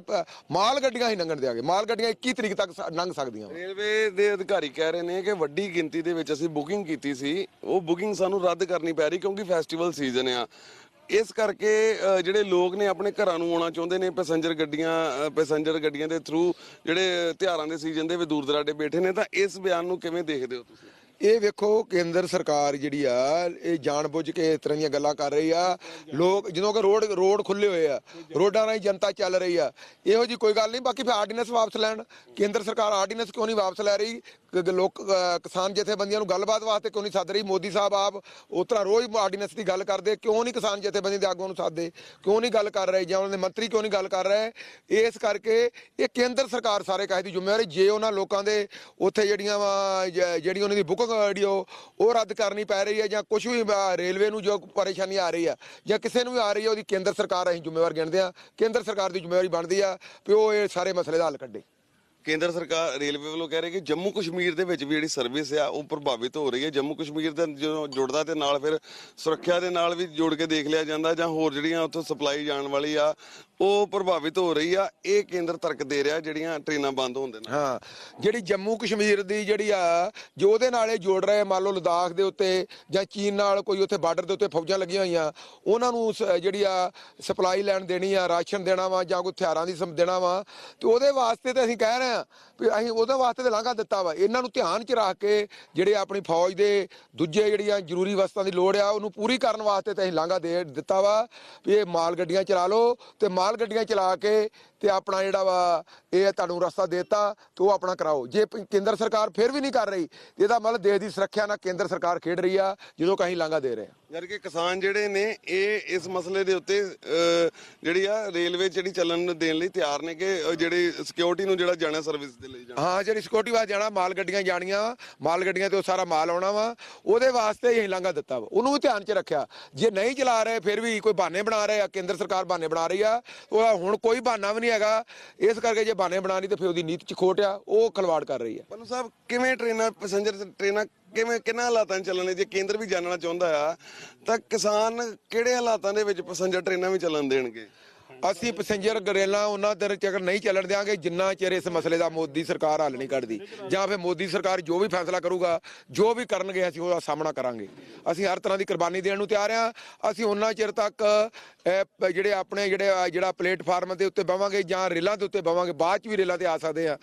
ਮਾਲ ਗੱਡੀਆਂ ਹੀ ਲੰਘਣ ਦਿਆਂਗੇ। ਮਾਲ ਗੱਡੀਆਂ 21 ਤਰੀਕ ਤੱਕ ਲੰਘ ਸਕਦੀਆਂ। ਰੇਲਵੇ ਦੇ ਅਧਿਕਾਰੀ ਕਹਿ ਰਹੇ ਨੇ ਕਿ ਵੱਡੀ ਗਿਣਤੀ ਦੇ ਵਿੱਚ ਅਸੀਂ ਬੁਕਿੰਗ ਕੀਤੀ ਸੀ। ਉਹ ਬੁਕਿੰਗ ਸਾਨੂੰ ਰੱਦ ਕਰਨੀ ਪੈ ਰਹੀ ਕਿਉਂਕਿ ਫੈਸਟੀਵਲ ਸੀਜ਼ਨ ਆ। ਇਸ ਕਰਕੇ ਜਿਹੜੇ ਲੋਕ ਨੇ ਆਪਣੇ ਘਰਾਂ ਨੂੰ ਆਉਣਾ ਚਾਹੁੰਦੇ ਨੇ, ਪੈਸੇਂਜਰ ਗੱਡੀਆਂ ਪੈਸੇਂਜਰ ਗੱਡੀਆਂ ਦੇ ਥਰੂ ਜਿਹੜੇ ਤਿਉਹਾਰਾਂ ਦੇ ਸੀਜ਼ਨ ਦੇ ਵਿੱਚ ਦੂਰ ਦਰਾਡੇ ਬੈਠੇ ਨੇ, ਤਾਂ ਇਸ ਬਿਆਨ ਨੂੰ ਕਿਵੇਂ ਦੇਖਦੇ ਹੋ ਤੁਸੀਂ? ਇਹ ਵੇਖੋ, ਕੇਂਦਰ ਸਰਕਾਰ ਜਿਹੜੀ ਆ, ਇਹ ਜਾਣਬੁੱਝ ਕੇ ਇਸ ਤਰ੍ਹਾਂ ਦੀਆਂ ਗੱਲਾਂ ਕਰ ਰਹੀ ਆ। ਲੋਕ, ਜਦੋਂ ਕਿ ਰੋਡ ਰੋਡ ਖੁੱਲੇ ਹੋਏ ਆ, ਰੋਡਾਂ ਰਾਹੀਂ ਜਨਤਾ ਚੱਲ ਰਹੀ ਆ। ਇਹੋ ਜੀ ਕੋਈ ਗੱਲ ਨਹੀਂ, ਬਾਕੀ ਫਿਰ ਆਰਡੀਨੈਂਸ ਵਾਪਸ ਲੈਣ। ਕੇਂਦਰ ਸਰਕਾਰ ਆਰਡੀਨੈਂਸ ਕਿਉਂ ਨਹੀਂ ਵਾਪਸ ਲੈ ਰਹੀ? ਲੋਕ ਕਿਸਾਨ ਜਥੇਬੰਦੀਆਂ ਨੂੰ ਗੱਲਬਾਤ ਵਾਸਤੇ ਕਿਉਂ ਨਹੀਂ ਸੱਦ ਰਹੀ? ਮੋਦੀ ਸਾਹਿਬ ਆਪ ਉਸ ਤਰ੍ਹਾਂ ਰੋਜ਼ ਆਰਡੀਨੈਂਸ ਦੀ ਗੱਲ ਕਰਦੇ, ਕਿਉਂ ਨਹੀਂ ਕਿਸਾਨ ਜਥੇਬੰਦੀ ਦੇ ਆਗੂਆਂ ਨੂੰ ਸੱਦਦੇ? ਕਿਉਂ ਨਹੀਂ ਗੱਲ ਕਰ ਰਹੇ ਜਾਂ ਉਹਨਾਂ ਦੇ ਮੰਤਰੀ ਕਿਉਂ ਨਹੀਂ ਗੱਲ ਕਰ ਰਹੇ? ਇਸ ਕਰਕੇ ਇਹ ਕੇਂਦਰ ਸਰਕਾਰ ਸਾਰੇ ਕਾਹੇ ਦੀ ਜ਼ਿੰਮੇਵਾਰੀ, ਜੇ ਉਹਨਾਂ ਲੋਕਾਂ ਦੇ ਉੱਥੇ ਜਿਹੜੀਆਂ ਵਾ ਜਿਹੜੀ ਉਹਨਾਂ ਦੀ ਬੁਕਿੰਗ ਜਿਹੜੀ ਉਹ ਉਹ ਰੱਦ ਕਰਨੀ ਪੈ ਰਹੀ ਹੈ ਜਾਂ ਕੁਝ ਵੀ ਰੇਲਵੇ ਨੂੰ ਜੋ ਪਰੇਸ਼ਾਨੀ ਆ ਰਹੀ ਆ ਜਾਂ ਕਿਸੇ ਨੂੰ ਵੀ ਆ ਰਹੀ ਹੈ ਉਹਦੀ ਕੇਂਦਰ ਸਰਕਾਰ ਅਸੀਂ ਜ਼ਿੰਮੇਵਾਰ ਗਿਣਦੇ ਆ। ਕੇਂਦਰ ਸਰਕਾਰ ਦੀ ਜ਼ਿੰਮੇਵਾਰੀ ਬਣਦੀ ਆ ਕਿ ਉਹ ਇਹ ਸਾਰੇ ਮਸਲੇ ਦਾ ਹੱਲ ਕੱਢੇ। ਕੇਂਦਰ ਸਰਕਾਰ, ਰੇਲਵੇ ਵੱਲੋਂ ਕਹਿ ਰਹੀ ਕਿ ਜੰਮੂ ਕਸ਼ਮੀਰ ਦੇ ਵਿੱਚ ਵੀ ਜਿਹੜੀ ਸਰਵਿਸ ਆ, ਉਹ ਪ੍ਰਭਾਵਿਤ ਹੋ ਰਹੀ ਹੈ। ਜੰਮੂ ਕਸ਼ਮੀਰ ਦੇ ਜਦੋਂ ਜੁੜਦਾ ਤੇ ਨਾਲ ਫਿਰ ਸੁਰੱਖਿਆ ਦੇ ਨਾਲ ਵੀ ਜੋੜ ਕੇ ਦੇਖ ਲਿਆ ਜਾਂਦਾ ਜਾਂ ਹੋਰ ਜਿਹੜੀਆਂ ਉੱਥੋਂ ਸਪਲਾਈ ਜਾਣ ਵਾਲੀ ਆ, ਉਹ ਪ੍ਰਭਾਵਿਤ ਹੋ ਰਹੀ ਆ। ਇਹ ਕੇਂਦਰ ਤਰਕ ਦੇ ਰਿਹਾ ਜਿਹੜੀਆਂ ਟ੍ਰੇਨਾਂ ਬੰਦ ਹੋਣ ਦੇ ਨਾਲ। ਹਾਂ, ਜਿਹੜੀ ਜੰਮੂ ਕਸ਼ਮੀਰ ਦੀ ਜਿਹੜੀ ਆ, ਜੋ ਉਹਦੇ ਨਾਲ ਇਹ ਜੋੜ ਰਹੇ ਮੰਨ ਲਓ ਲਦਾਖ ਦੇ ਉੱਤੇ ਜਾਂ ਚੀਨ ਨਾਲ ਕੋਈ ਉੱਥੇ ਬਾਰਡਰ ਦੇ ਉੱਤੇ ਫੌਜਾਂ ਲੱਗੀਆਂ ਹੋਈਆਂ, ਉਹਨਾਂ ਨੂੰ ਸ- ਜਿਹੜੀ ਆ ਸਪਲਾਈ ਲੈਣ ਦੇਣੀ ਆ, ਰਾਸ਼ਨ ਦੇਣਾ ਵਾ ਜਾਂ ਕੋਈ ਹਥਿਆਰਾਂ ਦੀ ਸਮ, ਦੇਣਾ ਵਾ, ਤੇ ਉਹਦੇ ਵਾਸਤੇ ਤਾਂ ਅਸੀਂ ਕਹਿ ਰਹੇ ਆ ਵੀ ਅਸੀਂ ਉਹਦੇ ਵਾਸਤੇ ਤੇ ਲਾਂਘਾ ਦਿੱਤਾ ਵਾ। ਇਹਨਾਂ ਨੂੰ ਧਿਆਨ 'ਚ ਰੱਖ ਕੇ ਜਿਹੜੇ ਆਪਣੀ ਫੌਜ ਦੇ ਦੂਜੇ ਜਿਹੜੀਆਂ ਜ਼ਰੂਰੀ ਵਸਤਾਂ ਦੀ ਲੋੜ ਆ, ਉਹਨੂੰ ਪੂਰੀ ਕਰਨ ਵਾਸਤੇ ਤੇ ਅਸੀਂ ਲਾਂਘਾ ਦੇ ਦਿੱਤਾ ਵਾ ਵੀ ਇਹ ਮਾਲ ਗੱਡੀਆਂ ਚਲਾ ਲਓ ਤੇ ਮਾਲ ਗੱਡੀਆਂ ਚਲਾ ਕੇ ਤੇ ਆਪਣਾ ਜਿਹੜਾ ਵਾ ਇਹ ਤੁਹਾਨੂੰ ਰਸਤਾ ਦੇਤਾ ਤੇ ਉਹ ਆਪਣਾ ਕਰਾਓ। ਜੇ ਕੇਂਦਰ ਸਰਕਾਰ ਫਿਰ ਵੀ ਨਹੀਂ ਕਰ ਰਹੀ ਤੇ ਇਹਦਾ ਮਤਲਬ ਦੇਸ਼ ਦੀ ਸੁਰੱਖਿਆ ਨਾਲ ਕੇਂਦਰ ਸਰਕਾਰ ਖੇਡ ਰਹੀ ਆ ਜਦੋਂ ਕਹੀਂ ਲਾਂਘਾ ਦੇ ਰਹੇ ਆ। ਯਾਰ ਕਿ ਕਿਸਾਨ ਜਿਹੜੇ ਨੇ ਇਹ ਇਸ ਮਸਲੇ ਦੇ ਉੱਤੇ ਜਿਹੜੀ ਆ ਰੇਲਵੇ ਜਿਹੜੀ ਚੱਲਣ ਦੇਣ ਲਈ ਤਿਆਰ ਨੇ ਕਿ ਜਿਹੜੀ ਸਿਕਿਉਰਿਟੀ ਨੂੰ ਜਿਹੜਾ ਜਾਣਾ ਸਰਵਿਸ ਦੇ ਲਈ ਜਾਣਾ। ਹਾਂ ਜਿਹੜੀ ਸਿਕਿਉਰਿਟੀ ਵਾਸਤੇ ਜਾਣਾ ਮਾਲ ਗੱਡੀਆਂ ਜਾਣੀਆਂ ਵਾ, ਮਾਲ ਗੱਡੀਆਂ ਤੇ ਉਹ ਸਾਰਾ ਮਾਲ ਆਉਣਾ ਵਾ ਉਹਦੇ ਵਾਸਤੇ ਹੀ ਲਾਂਘਾ ਦਿੱਤਾ ਵਾ। ਉਹਨੂੰ ਵੀ ਧਿਆਨ 'ਚ ਰੱਖਿਆ। ਜੇ ਨਹੀਂ ਚਲਾ ਰਹੇ ਫਿਰ ਵੀ ਕੋਈ ਬਹਾਨੇ ਬਣਾ ਰਹੇ ਆ ਕੇਂਦਰ ਸਰਕਾਰ ਬਹਾਨੇ ਬਣਾ ਰਹੀ ਆ ਉਹ ਹੁਣ ਕੋਈ ਬਹਾਨਾ ਵੀ ਨਹੀਂ ਹੈਗਾ, ਇਸ ਕਰਕੇ ਜੇ ਬਹਾਨੇ ਬਣਾਣੀ ਤੇ ਫਿਰ ਉਹਦੀ ਨੀਤੀ 'ਚ ਖੋਟ ਆ, ਉਹ ਖਲਵਾੜ ਕਰ ਰਹੀ ਆ ਪੱਲੂ ਸਾਹਿਬ, ਕਿਵੇਂ ਟ੍ਰੇਨਾਂ, ਪੈਸੇਂਜਰ ਟ੍ਰੇਨਾਂ, ਕਿਵੇਂ ਕਿਹਨਾਂ ਹਾਲਾਤਾਂ 'ਚ ਚੱਲਣੇ ਜੇ ਕੇਂਦਰ ਵੀ ਜਾਣਨਾ ਚਾਹੁੰਦਾ ਆ, ਤਾਂ ਕਿਸਾਨ ਕਿਹੜੇ ਹਾਲਾਤਾਂ ਦੇ ਵਿੱਚ ਪੈਸੇਂਜਰ ਟ੍ਰੇਨਾਂ ਵੀ ਚੱਲਣ ਦੇਣਗੇ? ਅਸੀਂ ਪੈਸੇਂਜਰ ਗਰੇਲਾ, ਉਹਨਾਂ ਦਰ ਚੱਕਰ ਨਹੀਂ ਚੱਲਣ ਦਿਆਂਗੇ, ਜਿੰਨਾ ਚਿਰ ਇਸ ਮਸਲੇ ਦਾ ਮੋਦੀ ਸਰਕਾਰ ਹੱਲ ਨਹੀਂ ਕੱਢਦੀ ਜਾਂ ਫਿਰ ਮੋਦੀ ਸਰਕਾਰ ਜੋ ਵੀ ਫੈਸਲਾ ਕਰੂਗਾ, ਜੋ ਵੀ ਕਰਨਗੇ, ਅਸੀਂ ਉਹਦਾ ਸਾਹਮਣਾ ਕਰਾਂਗੇ। ਅਸੀਂ ਹਰ ਤਰ੍ਹਾਂ ਦੀ ਕੁਰਬਾਨੀ ਦੇਣ ਨੂੰ ਤਿਆਰ ਆ ਅਸੀਂ ਉਹਨਾਂ ਚਿਰ ਤੱਕ ਜਿਹੜੇ ਆਪਣੇ ਜਿਹੜੇ, ਜਿਹੜਾ ਪਲੇਟਫਾਰਮ ਦੇ ਉੱਤੇ ਬਵਾਂਗੇ, ਜਾਂ ਰੇਲਾਂ ਦੇ ਉੱਤੇ ਬਵਾਂਗੇ, ਬਾਅਦ ਚ ਵੀ ਰੇਲਾਂ ਤੇ ਆ ਸਕਦੇ ਆ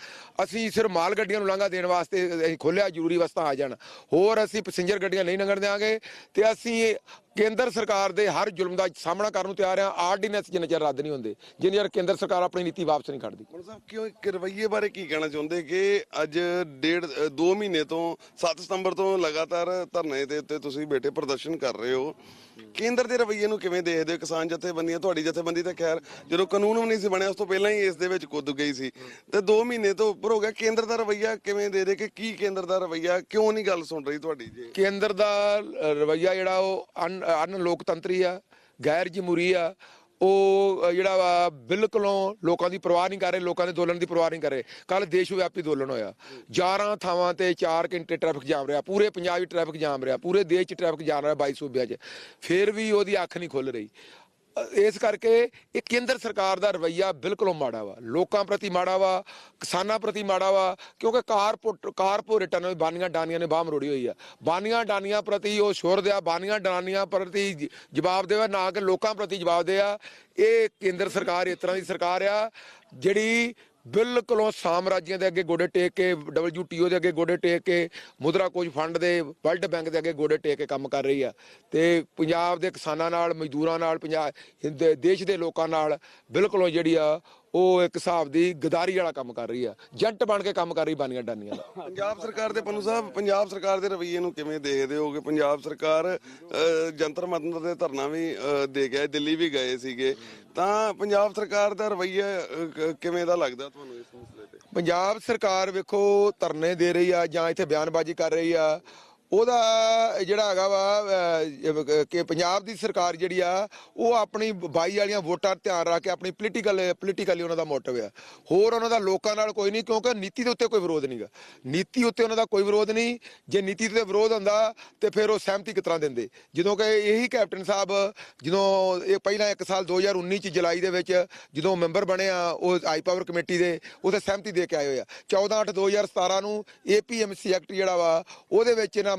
ਅਸੀਂ ਸਿਰਫ ਮਾਲ ਗੱਡੀਆਂ ਨੂੰ ਲਾਂਘਾ ਦੇਣ ਵਾਸਤੇ ਅਸੀਂ ਖੋਲਿਆ ਜ਼ਰੂਰੀ ਵਸਤਾਂ ਆ ਜਾਣ। ਹੋਰ ਅਸੀਂ ਪੈਸੇਂਜਰ ਗੱਡੀਆਂ ਨਹੀਂ ਲੰਘਣ ਦਿਆਂਗੇ, ਤੇ ਅਸੀਂ ਕੇਂਦਰ ਸਰਕਾਰ ਦੇ ਹਰ ਜ਼ੁਲਮ ਦਾ ਸਾਹਮਣਾ ਕਰਨ ਨੂੰ ਤਿਆਰ ਆ ਆਰਡੀਨੈਂਸ ਜਿੰਨੇ ਚਿਰ ਰੱਦ ਨਹੀਂ ਹੁੰਦੇ ਜਿੰਨੇ ਚਿਰ ਕੇਂਦਰ ਸਰਕਾਰ ਆਪਣੀ ਨੀਤੀ ਵਾਪਸ ਨਹੀਂ ਕੱਢਦੀ। ਮਨ ਸਾਹਿਬ ਕਿਉਂ ਇੱਕ ਰਵੱਈਏ ਬਾਰੇ ਕੀ ਕਹਿਣਾ ਚਾਹੁੰਦੇ ਕਿ ਅੱਜ ਡੇਢ 2 ਮਹੀਨੇ ਤੋਂ 7 ਸਤੰਬਰ ਤੋਂ ਲਗਾਤਾਰ ਧਰਨੇ ਦੇ ਉੱਤੇ ਤੁਸੀਂ ਬੈਠੇ ਪ੍ਰਦਰਸ਼ਨ ਕਰ ਰਹੇ ਹੋ। ਕੇਂਦਰ ਦੇ ਰਵੱਈਏ ਨੂੰ ਕਿਵੇਂ ਦੇਖਦੇ ਹੋ? ਕਿਸਾਨ ਜਥੇਬੰਦੀਆਂ ਤੁਹਾਡੀ ਜਥੇਬੰਦੀ ਤਾਂ ਖੈਰ ਜਦੋਂ ਕਾਨੂੰਨ ਵੀ ਨਹੀਂ ਸੀ ਬਣਿਆ ਉਸ ਤੋਂ ਪਹਿਲਾਂ ਹੀ ਇਸ ਦੇ ਵਿੱਚ ਕੁੱਦ ਗਈ ਸੀ। ਤੇ 2 ਮਹੀਨੇ ਤੋਂ ਉੱਪਰ ਹੋ ਗਿਆ ਕੇਂਦਰ ਦਾ ਰਵੱਈਆ ਕਿਵੇਂ ਦੇ ਦੇ ਕਿ ਕੀ ਕੇਂਦਰ ਦਾ ਰਵੱਈਆ? ਕਿਉਂ ਨਹੀਂ ਗੱਲ ਸੁਣ ਰਹੀ ਤੁਹਾਡੀ ਜੀ? ਕੇਂਦਰ ਦਾ ਰਵੱਈਆ ਜਿਹੜਾ ਉਹ ਅਨ ਲੋਕਤੰਤਰੀ ਆ, ਗੈਰ ਜਮਹੂਰੀ ਆ, ਉਹ ਜਿਹੜਾ ਵਾ, ਬਿਲਕੁਲੋਂ ਲੋਕਾਂ ਦੀ ਪਰਵਾਹ ਨਹੀਂ ਕਰ ਰਹੇ, ਲੋਕਾਂ ਦੇ ਅੰਦੋਲਨ ਦੀ ਪਰਵਾਹ ਨਹੀਂ ਕਰ ਰਹੇ। ਕੱਲ ਦੇਸ਼ ਵਿਆਪੀ ਅੰਦੋਲਨ ਹੋਇਆ। 11 ਥਾਵਾਂ ਤੇ 4 ਘੰਟੇ ਟ੍ਰੈਫਿਕ ਜਾਮ ਰਿਹਾ, ਪੂਰੇ ਪੰਜਾਬ 'ਚ ਟ੍ਰੈਫਿਕ ਜਾਮ ਰਿਹਾ, ਪੂਰੇ ਦੇਸ਼ 'ਚ ਟ੍ਰੈਫਿਕ ਜਾਮ ਰਿਹਾ 22 ਸੂਬਿਆਂ 'ਚ। ਫਿਰ ਵੀ ਉਹਦੀ ਅੱਖ ਨਹੀਂ ਖੁੱਲ ਰਹੀ। ਇਸ ਕਰਕੇ ਇਹ ਕੇਂਦਰ ਸਰਕਾਰ ਦਾ ਰਵੱਈਆ ਬਿਲਕੁਲ ਮਾੜਾ ਵਾ। ਲੋਕਾਂ ਪ੍ਰਤੀ ਮਾੜਾ ਵਾ, ਕਿਸਾਨਾਂ ਪ੍ਰਤੀ ਮਾੜਾ ਵਾ, ਕਿਉਂਕਿ ਕਾਰਪੋਰੇਟ ਕਾਰਪੋਰੇਟਾਂ ਨੇ ਬਾਨੀਆਂ ਡਾਨੀਆਂ ਨੇ ਬਾਹ ਮਰੋੜੀ ਹੋਈ ਆ। ਬਾਨੀਆਂ ਡਾਨੀਆਂ ਪ੍ਰਤੀ ਉਹ ਸ਼ੋਰ ਦਿਆ, ਬਾਨੀਆਂ ਡਾਨੀਆਂ ਪ੍ਰਤੀ ਜਵਾਬ ਦੇਵਾ, ਨਾ ਕਿ ਲੋਕਾਂ ਪ੍ਰਤੀ ਜਵਾਬ ਦੇ ਆ ਇਹ ਕੇਂਦਰ ਸਰਕਾਰ ਇਸ ਤਰ੍ਹਾਂ ਦੀ ਸਰਕਾਰ ਆ, ਜਿਹੜੀ ਬਿਲਕੁਲੋਂ ਸਾਮਰਾਜੀਆਂ ਦੇ ਅੱਗੇ ਗੋਡੇ ਟੇਕ ਕੇ WTO ਦੇ ਅੱਗੇ ਗੋਡੇ ਟੇਕ ਕੇ, ਮੁਦਰਾ ਕੋਸ਼ ਫੰਡ ਦੇ, ਵਰਲਡ ਬੈਂਕ ਦੇ ਅੱਗੇ ਗੋਡੇ ਟੇਕ ਕੇ ਕੰਮ ਕਰ ਰਹੀ ਆ। ਤੇ ਪੰਜਾਬ ਦੇ ਕਿਸਾਨਾਂ ਨਾਲ, ਮਜ਼ਦੂਰਾਂ ਨਾਲ, ਪੰਜਾਬ ਦੇਸ਼ ਦੇ ਲੋਕਾਂ ਨਾਲ ਬਿਲਕੁਲੋਂ ਜਿਹੜੀ ਆ ਉਹ ਇੱਕ ਹਿਸਾਬ ਦੀ ਗਦਾਰੀ ਵਾਲਾ ਕੰਮ ਕਰ ਰਹੀ ਆ। ਜੰਟ ਬਣ ਕੇ ਕੰਮ ਕਰ ਰਹੀ ਬਾਨੀਆਂ ਡਾਨੀਆਂ ਦਾ। ਪੰਜਾਬ ਸਰਕਾਰ ਦੇ ਪੰਨੂ ਸਾਹਿਬ ਪੰਜਾਬ ਸਰਕਾਰ ਦੇ ਰਵੱਈਏ ਨੂੰ ਕਿਵੇਂ ਦੇਖਦੇ ਹੋ? ਕਿ ਪੰਜਾਬ ਸਰਕਾਰ ਜੰਤਰ ਮੰਤਰ ਤੇ ਧਰਨਾ ਵੀ ਦੇ ਗਿਆ ਦਿੱਲੀ ਵੀ ਗਏ ਸੀਗੇ। ਤਾਂ ਪੰਜਾਬ ਸਰਕਾਰ ਦਾ ਰਵੱਈਆ ਕਿਵੇਂ ਦਾ ਲੱਗਦਾ ਤੁਹਾਨੂੰ ਇਸ ਮਸਲੇ ਤੇ? ਪੰਜਾਬ ਸਰਕਾਰ ਵੇਖੋ ਧਰਨੇ ਦੇ ਰਹੀ ਆ ਜਾਂ ਇੱਥੇ ਬਿਆਨਬਾਜ਼ੀ ਕਰ ਰਹੀ ਆ। ਉਹਦਾ ਜਿਹੜਾ ਹੈਗਾ ਵਾ ਕਿ ਪੰਜਾਬ ਦੀ ਸਰਕਾਰ ਜਿਹੜੀ ਆ, ਉਹ ਆਪਣੀ ਬਾਈ ਵਾਲੀਆਂ ਵੋਟਾਂ ਧਿਆਨ ਰੱਖ ਕੇ ਆਪਣੀ ਪੋਲੀਟੀਕਲ ਪੋਲੀਟੀਕਲੀ ਉਹਨਾਂ ਦਾ ਮੋਟਿਵ ਆ। ਹੋਰ ਉਹਨਾਂ ਦਾ ਲੋਕਾਂ ਨਾਲ ਕੋਈ ਨਹੀਂ, ਕਿਉਂਕਿ ਨੀਤੀ ਦੇ ਉੱਤੇ ਕੋਈ ਵਿਰੋਧ ਨਹੀਂਗਾ ਨੀਤੀ ਉੱਤੇ ਉਹਨਾਂ ਦਾ ਕੋਈ ਵਿਰੋਧ ਨਹੀਂ। ਜੇ ਨੀਤੀ ਤੇ ਵਿਰੋਧ ਹੁੰਦਾ, ਤੇ ਫਿਰ ਉਹ ਸਹਿਮਤੀ ਕਿਸ ਤਰ੍ਹਾਂ ਦਿੰਦੇ? ਜਦੋਂ ਕਿ ਇਹੀ ਕੈਪਟਨ ਸਾਹਿਬ, ਜਦੋਂ ਇਹ ਪਹਿਲਾਂ ਇੱਕ ਸਾਲ 2019 ਚ ਜੁਲਾਈ ਦੇ ਵਿੱਚ ਜਦੋਂ ਮੈਂਬਰ ਬਣੇ ਆ, ਉਹ ਹਾਈ ਪਾਵਰ ਕਮੇਟੀ ਦੇ ਉਹਦੇ ਸਹਿਮਤੀ ਦੇ ਕੇ ਆਏ ਹੋਏ ਆ। 14 8 2017 ਨੂੰ ਏਪੀਐਮਸੀ ਐਕਟ ਜਿਹੜਾ ਵਾ, ਉਹਦੇ ਵਿੱਚ ਇਹਨਾਂ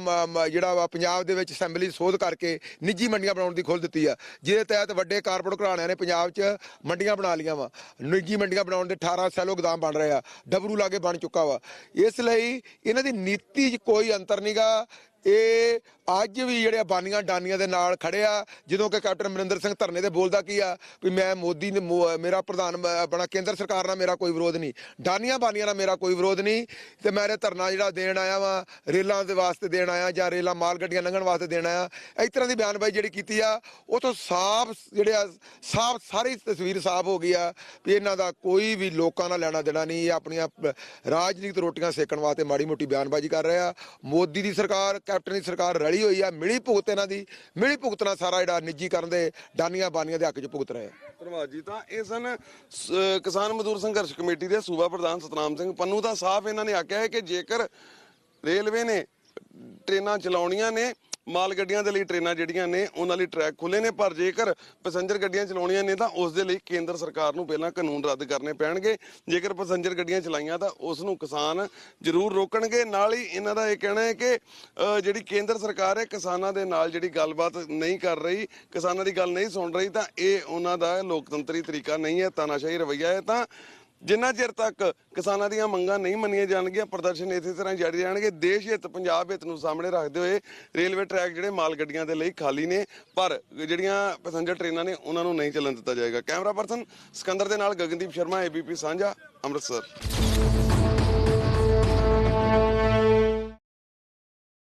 ਜਿਹੜਾ ਵਾ ਪੰਜਾਬ ਦੇ ਵਿੱਚ ਅਸੈਂਬਲੀ ਸੋਧ ਕਰਕੇ ਨਿੱਜੀ ਮੰਡੀਆਂ ਬਣਾਉਣ ਦੀ ਖੋਲ ਦਿੱਤੀ ਆ। ਜਿਹਦੇ ਤਹਿਤ ਵੱਡੇ ਕਾਰਪੋਰੇਟ ਘਰਾਣਿਆਂ ਨੇ ਪੰਜਾਬ 'ਚ ਮੰਡੀਆਂ ਬਣਾ ਲੀਆਂ ਵਾ। ਨਿੱਜੀ ਮੰਡੀਆਂ ਬਣਾਉਣ ਦੇ 18 ਸੈਲੋ ਗੋਦਾਮ ਬਣ ਰਹੇ ਆ। ਡਬਰੂ ਲਾਗੇ ਬਣ ਚੁੱਕਾ ਵਾ। ਇਸ ਲਈ ਇਹਨਾਂ ਦੀ ਨੀਤੀ 'ਚ ਕੋਈ ਅੰਤਰ ਨਹੀਂਗਾ ਇਹ ਅੱਜ ਵੀ ਜਿਹੜੇ ਬਾਨੀਆਂ ਡਾਨੀਆਂ ਦੇ ਨਾਲ ਖੜੇ ਆ, ਜਦੋਂ ਕਿ ਕੈਪਟਨ ਅਮਰਿੰਦਰ ਸਿੰਘ ਧਰਨੇ ਤੇ ਬੋਲਦਾ ਕੀ ਆ ਵੀ ਮੈਂ ਮੋਦੀ ਨੇ ਮੋ- ਮੇਰਾ ਪ੍ਰਧਾਨ ਆਪਣਾ ਕੇਂਦਰ ਸਰਕਾਰ ਨਾਲ ਮੇਰਾ ਕੋਈ ਵਿਰੋਧ ਨਹੀਂ। ਡਾਨੀਆਂ ਬਾਨੀਆਂ ਨਾਲ ਮੇਰਾ ਕੋਈ ਵਿਰੋਧ ਨਹੀਂ ਤੇ ਮੈਂ ਇਹ ਧਰਨਾ ਜਿਹੜਾ ਦੇਣ ਆਇਆ ਵਾਂ, ਰੇਲਾਂ ਦੇ ਵਾਸਤੇ ਦੇਣ ਆਇਆ ਜਾਂ ਰੇਲਾਂ ਮਾਲ ਗੱਡੀਆਂ ਲੰਘਣ ਵਾਸਤੇ ਦੇਣ ਆਇਆ, ਇਸ ਤਰ੍ਹਾਂ ਦੀ ਬਿਆਨਬਾਜ਼ੀ ਜਿਹੜੀ ਕੀਤੀ ਆ, ਉਹ ਤੋਂ ਸਾਫ਼ ਜਿਹੜੇ ਆ, ਸਾਫ਼ ਸਾਰੀ ਤਸਵੀਰ ਸਾਫ਼ ਹੋ ਗਈ ਆ ਵੀ ਇਹਨਾਂ ਦਾ ਕੋਈ ਵੀ ਲੋਕਾਂ ਨਾਲ ਲੈਣਾ ਦੇਣਾ ਨਹੀਂ, ਇਹ ਆਪਣੀਆਂ ਰਾਜਨੀਤਿਕ ਰੋਟੀਆਂ ਸੇਕਣ ਵਾਸਤੇ ਮਾੜੀ ਮੋਟੀ ਬਿਆਨਬਾਜ਼ੀ ਕਰ ਰਹੇ ਆ। ਮੋਦੀ ਦੀ ਸਰਕਾਰ, ਕੈਪਟਨ ਦੀ ਸਰਕਾਰ ਰਲੀ ਹੋਈ ਆ, ਮਿਲੀ ਭੁਗਤ ਇਹਨਾਂ ਦੀ। ਮਿਲੀ ਭੁਗਤ ਨਾਲ ਸਾਰਾ ਜਿਹੜਾ ਨਿੱਜੀਕਰਨ ਦੇ, ਡਾਨੀਆਂ ਬਾਨੀਆਂ ਦੇ ਹੱਕ 'ਚ ਭੁਗਤ ਰਹੇ ਆ। ਧੰਨਵਾਦ ਜੀ। ਤਾਂ ਇਹ ਸਨ, ਸ- ਕਿਸਾਨ ਮਜ਼ਦੂਰ ਸੰਘਰਸ਼ ਕਮੇਟੀ ਦੇ ਸੂਬਾ ਪ੍ਰਧਾਨ ਸਤਨਾਮ ਸਿੰਘ ਪੰਨੂ। ਦਾ ਸਾਫ਼ ਇਹਨਾਂ ਨੇ ਆਖਿਆ ਹੈ ਕਿ ਜੇਕਰ ਰੇਲਵੇ ਨੇ ਟ੍ਰੇਨਾਂ ਚਲਾਉਣੀਆਂ ਨੇ ਮਾਲ ਗੱਡੀਆਂ ਦੇ ਲਈ ਟ੍ਰੇਨਾਂ ਜਿਹੜੀਆਂ ਨੇ, ਉਹਨਾਂ ਲਈ ਟਰੈਕ ਖੁੱਲੇ ਨੇ, ਪਰ ਜੇਕਰ ਪੈਸੇਂਜਰ ਗੱਡੀਆਂ ਚਲਾਉਣੀਆਂ ਨੇ ਤਾਂ ਉਸ ਦੇ ਲਈ ਕੇਂਦਰ ਸਰਕਾਰ ਨੂੰ ਪਹਿਲਾਂ ਕਾਨੂੰਨ ਰੱਦ ਕਰਨੇ ਪੈਣਗੇ। ਜੇਕਰ ਪੈਸੇਂਜਰ ਗੱਡੀਆਂ ਚਲਾਈਆਂ ਤਾਂ ਉਸ ਨੂੰ ਕਿਸਾਨ ਜ਼ਰੂਰ ਰੋਕਣਗੇ। ਨਾਲ ਹੀ ਇਹਨਾਂ ਦਾ ਇਹ ਕਹਿਣਾ ਹੈ ਕਿ ਜਿਹੜੀ ਕੇਂਦਰ ਸਰਕਾਰ ਹੈ, ਕਿਸਾਨਾਂ ਦੇ ਨਾਲ ਜਿਹੜੀ ਗੱਲਬਾਤ ਨਹੀਂ ਕਰ ਰਹੀ, ਕਿਸਾਨਾਂ ਦੀ ਗੱਲ ਨਹੀਂ ਸੁਣ ਰਹੀ, ਤਾਂ ਇਹ ਉਹਨਾਂ ਦਾ ਲੋਕਤੰਤਰੀ ਤਰੀਕਾ ਨਹੀਂ ਹੈ, ਤਾਨਾਸ਼ਾਹੀ ਰਵੱਈਆ ਹੈ। ਤਾਂ ਜਿੰਨਾ ਚਿਰ ਤੱਕ ਕਿਸਾਨਾਂ ਦੀਆਂ ਮੰਗਾਂ ਨਹੀਂ ਮੰਨੀਆਂ ਜਾਣਗੀਆਂ, ਪ੍ਰਦਰਸ਼ਨ ਇਸੇ ਤਰ੍ਹਾਂ ਜਾਰੀ ਰਹਿਣਗੇ। ਦੇਸ਼ ਹਿੱਤ, ਪੰਜਾਬ ਹਿੱਤ ਨੂੰ ਸਾਹਮਣੇ ਰੱਖਦੇ ਹੋਏ ਰੇਲਵੇ ਟਰੈਕ ਜਿਹੜੇ ਮਾਲ ਗੱਡੀਆਂ ਦੇ ਲਈ ਖਾਲੀ ਨੇ, ਪਰ ਜਿਹੜੀਆਂ ਪੈਸੇਂਜਰ ਟ੍ਰੇਨਾਂ ਨੇ, ਉਹਨਾਂ ਨੂੰ ਨਹੀਂ ਚੱਲਣ ਦਿੱਤਾ ਜਾਏਗਾ। ਕੈਮਰਾ ਪਰਸਨ ਸਿਕੰਦਰ ਦੇ ਨਾਲ ਗਗਨਦੀਪ ਸ਼ਰਮਾ, ਏਬੀਪੀ ਸਾਂਝਾ, ਅੰਮ੍ਰਿਤਸਰ।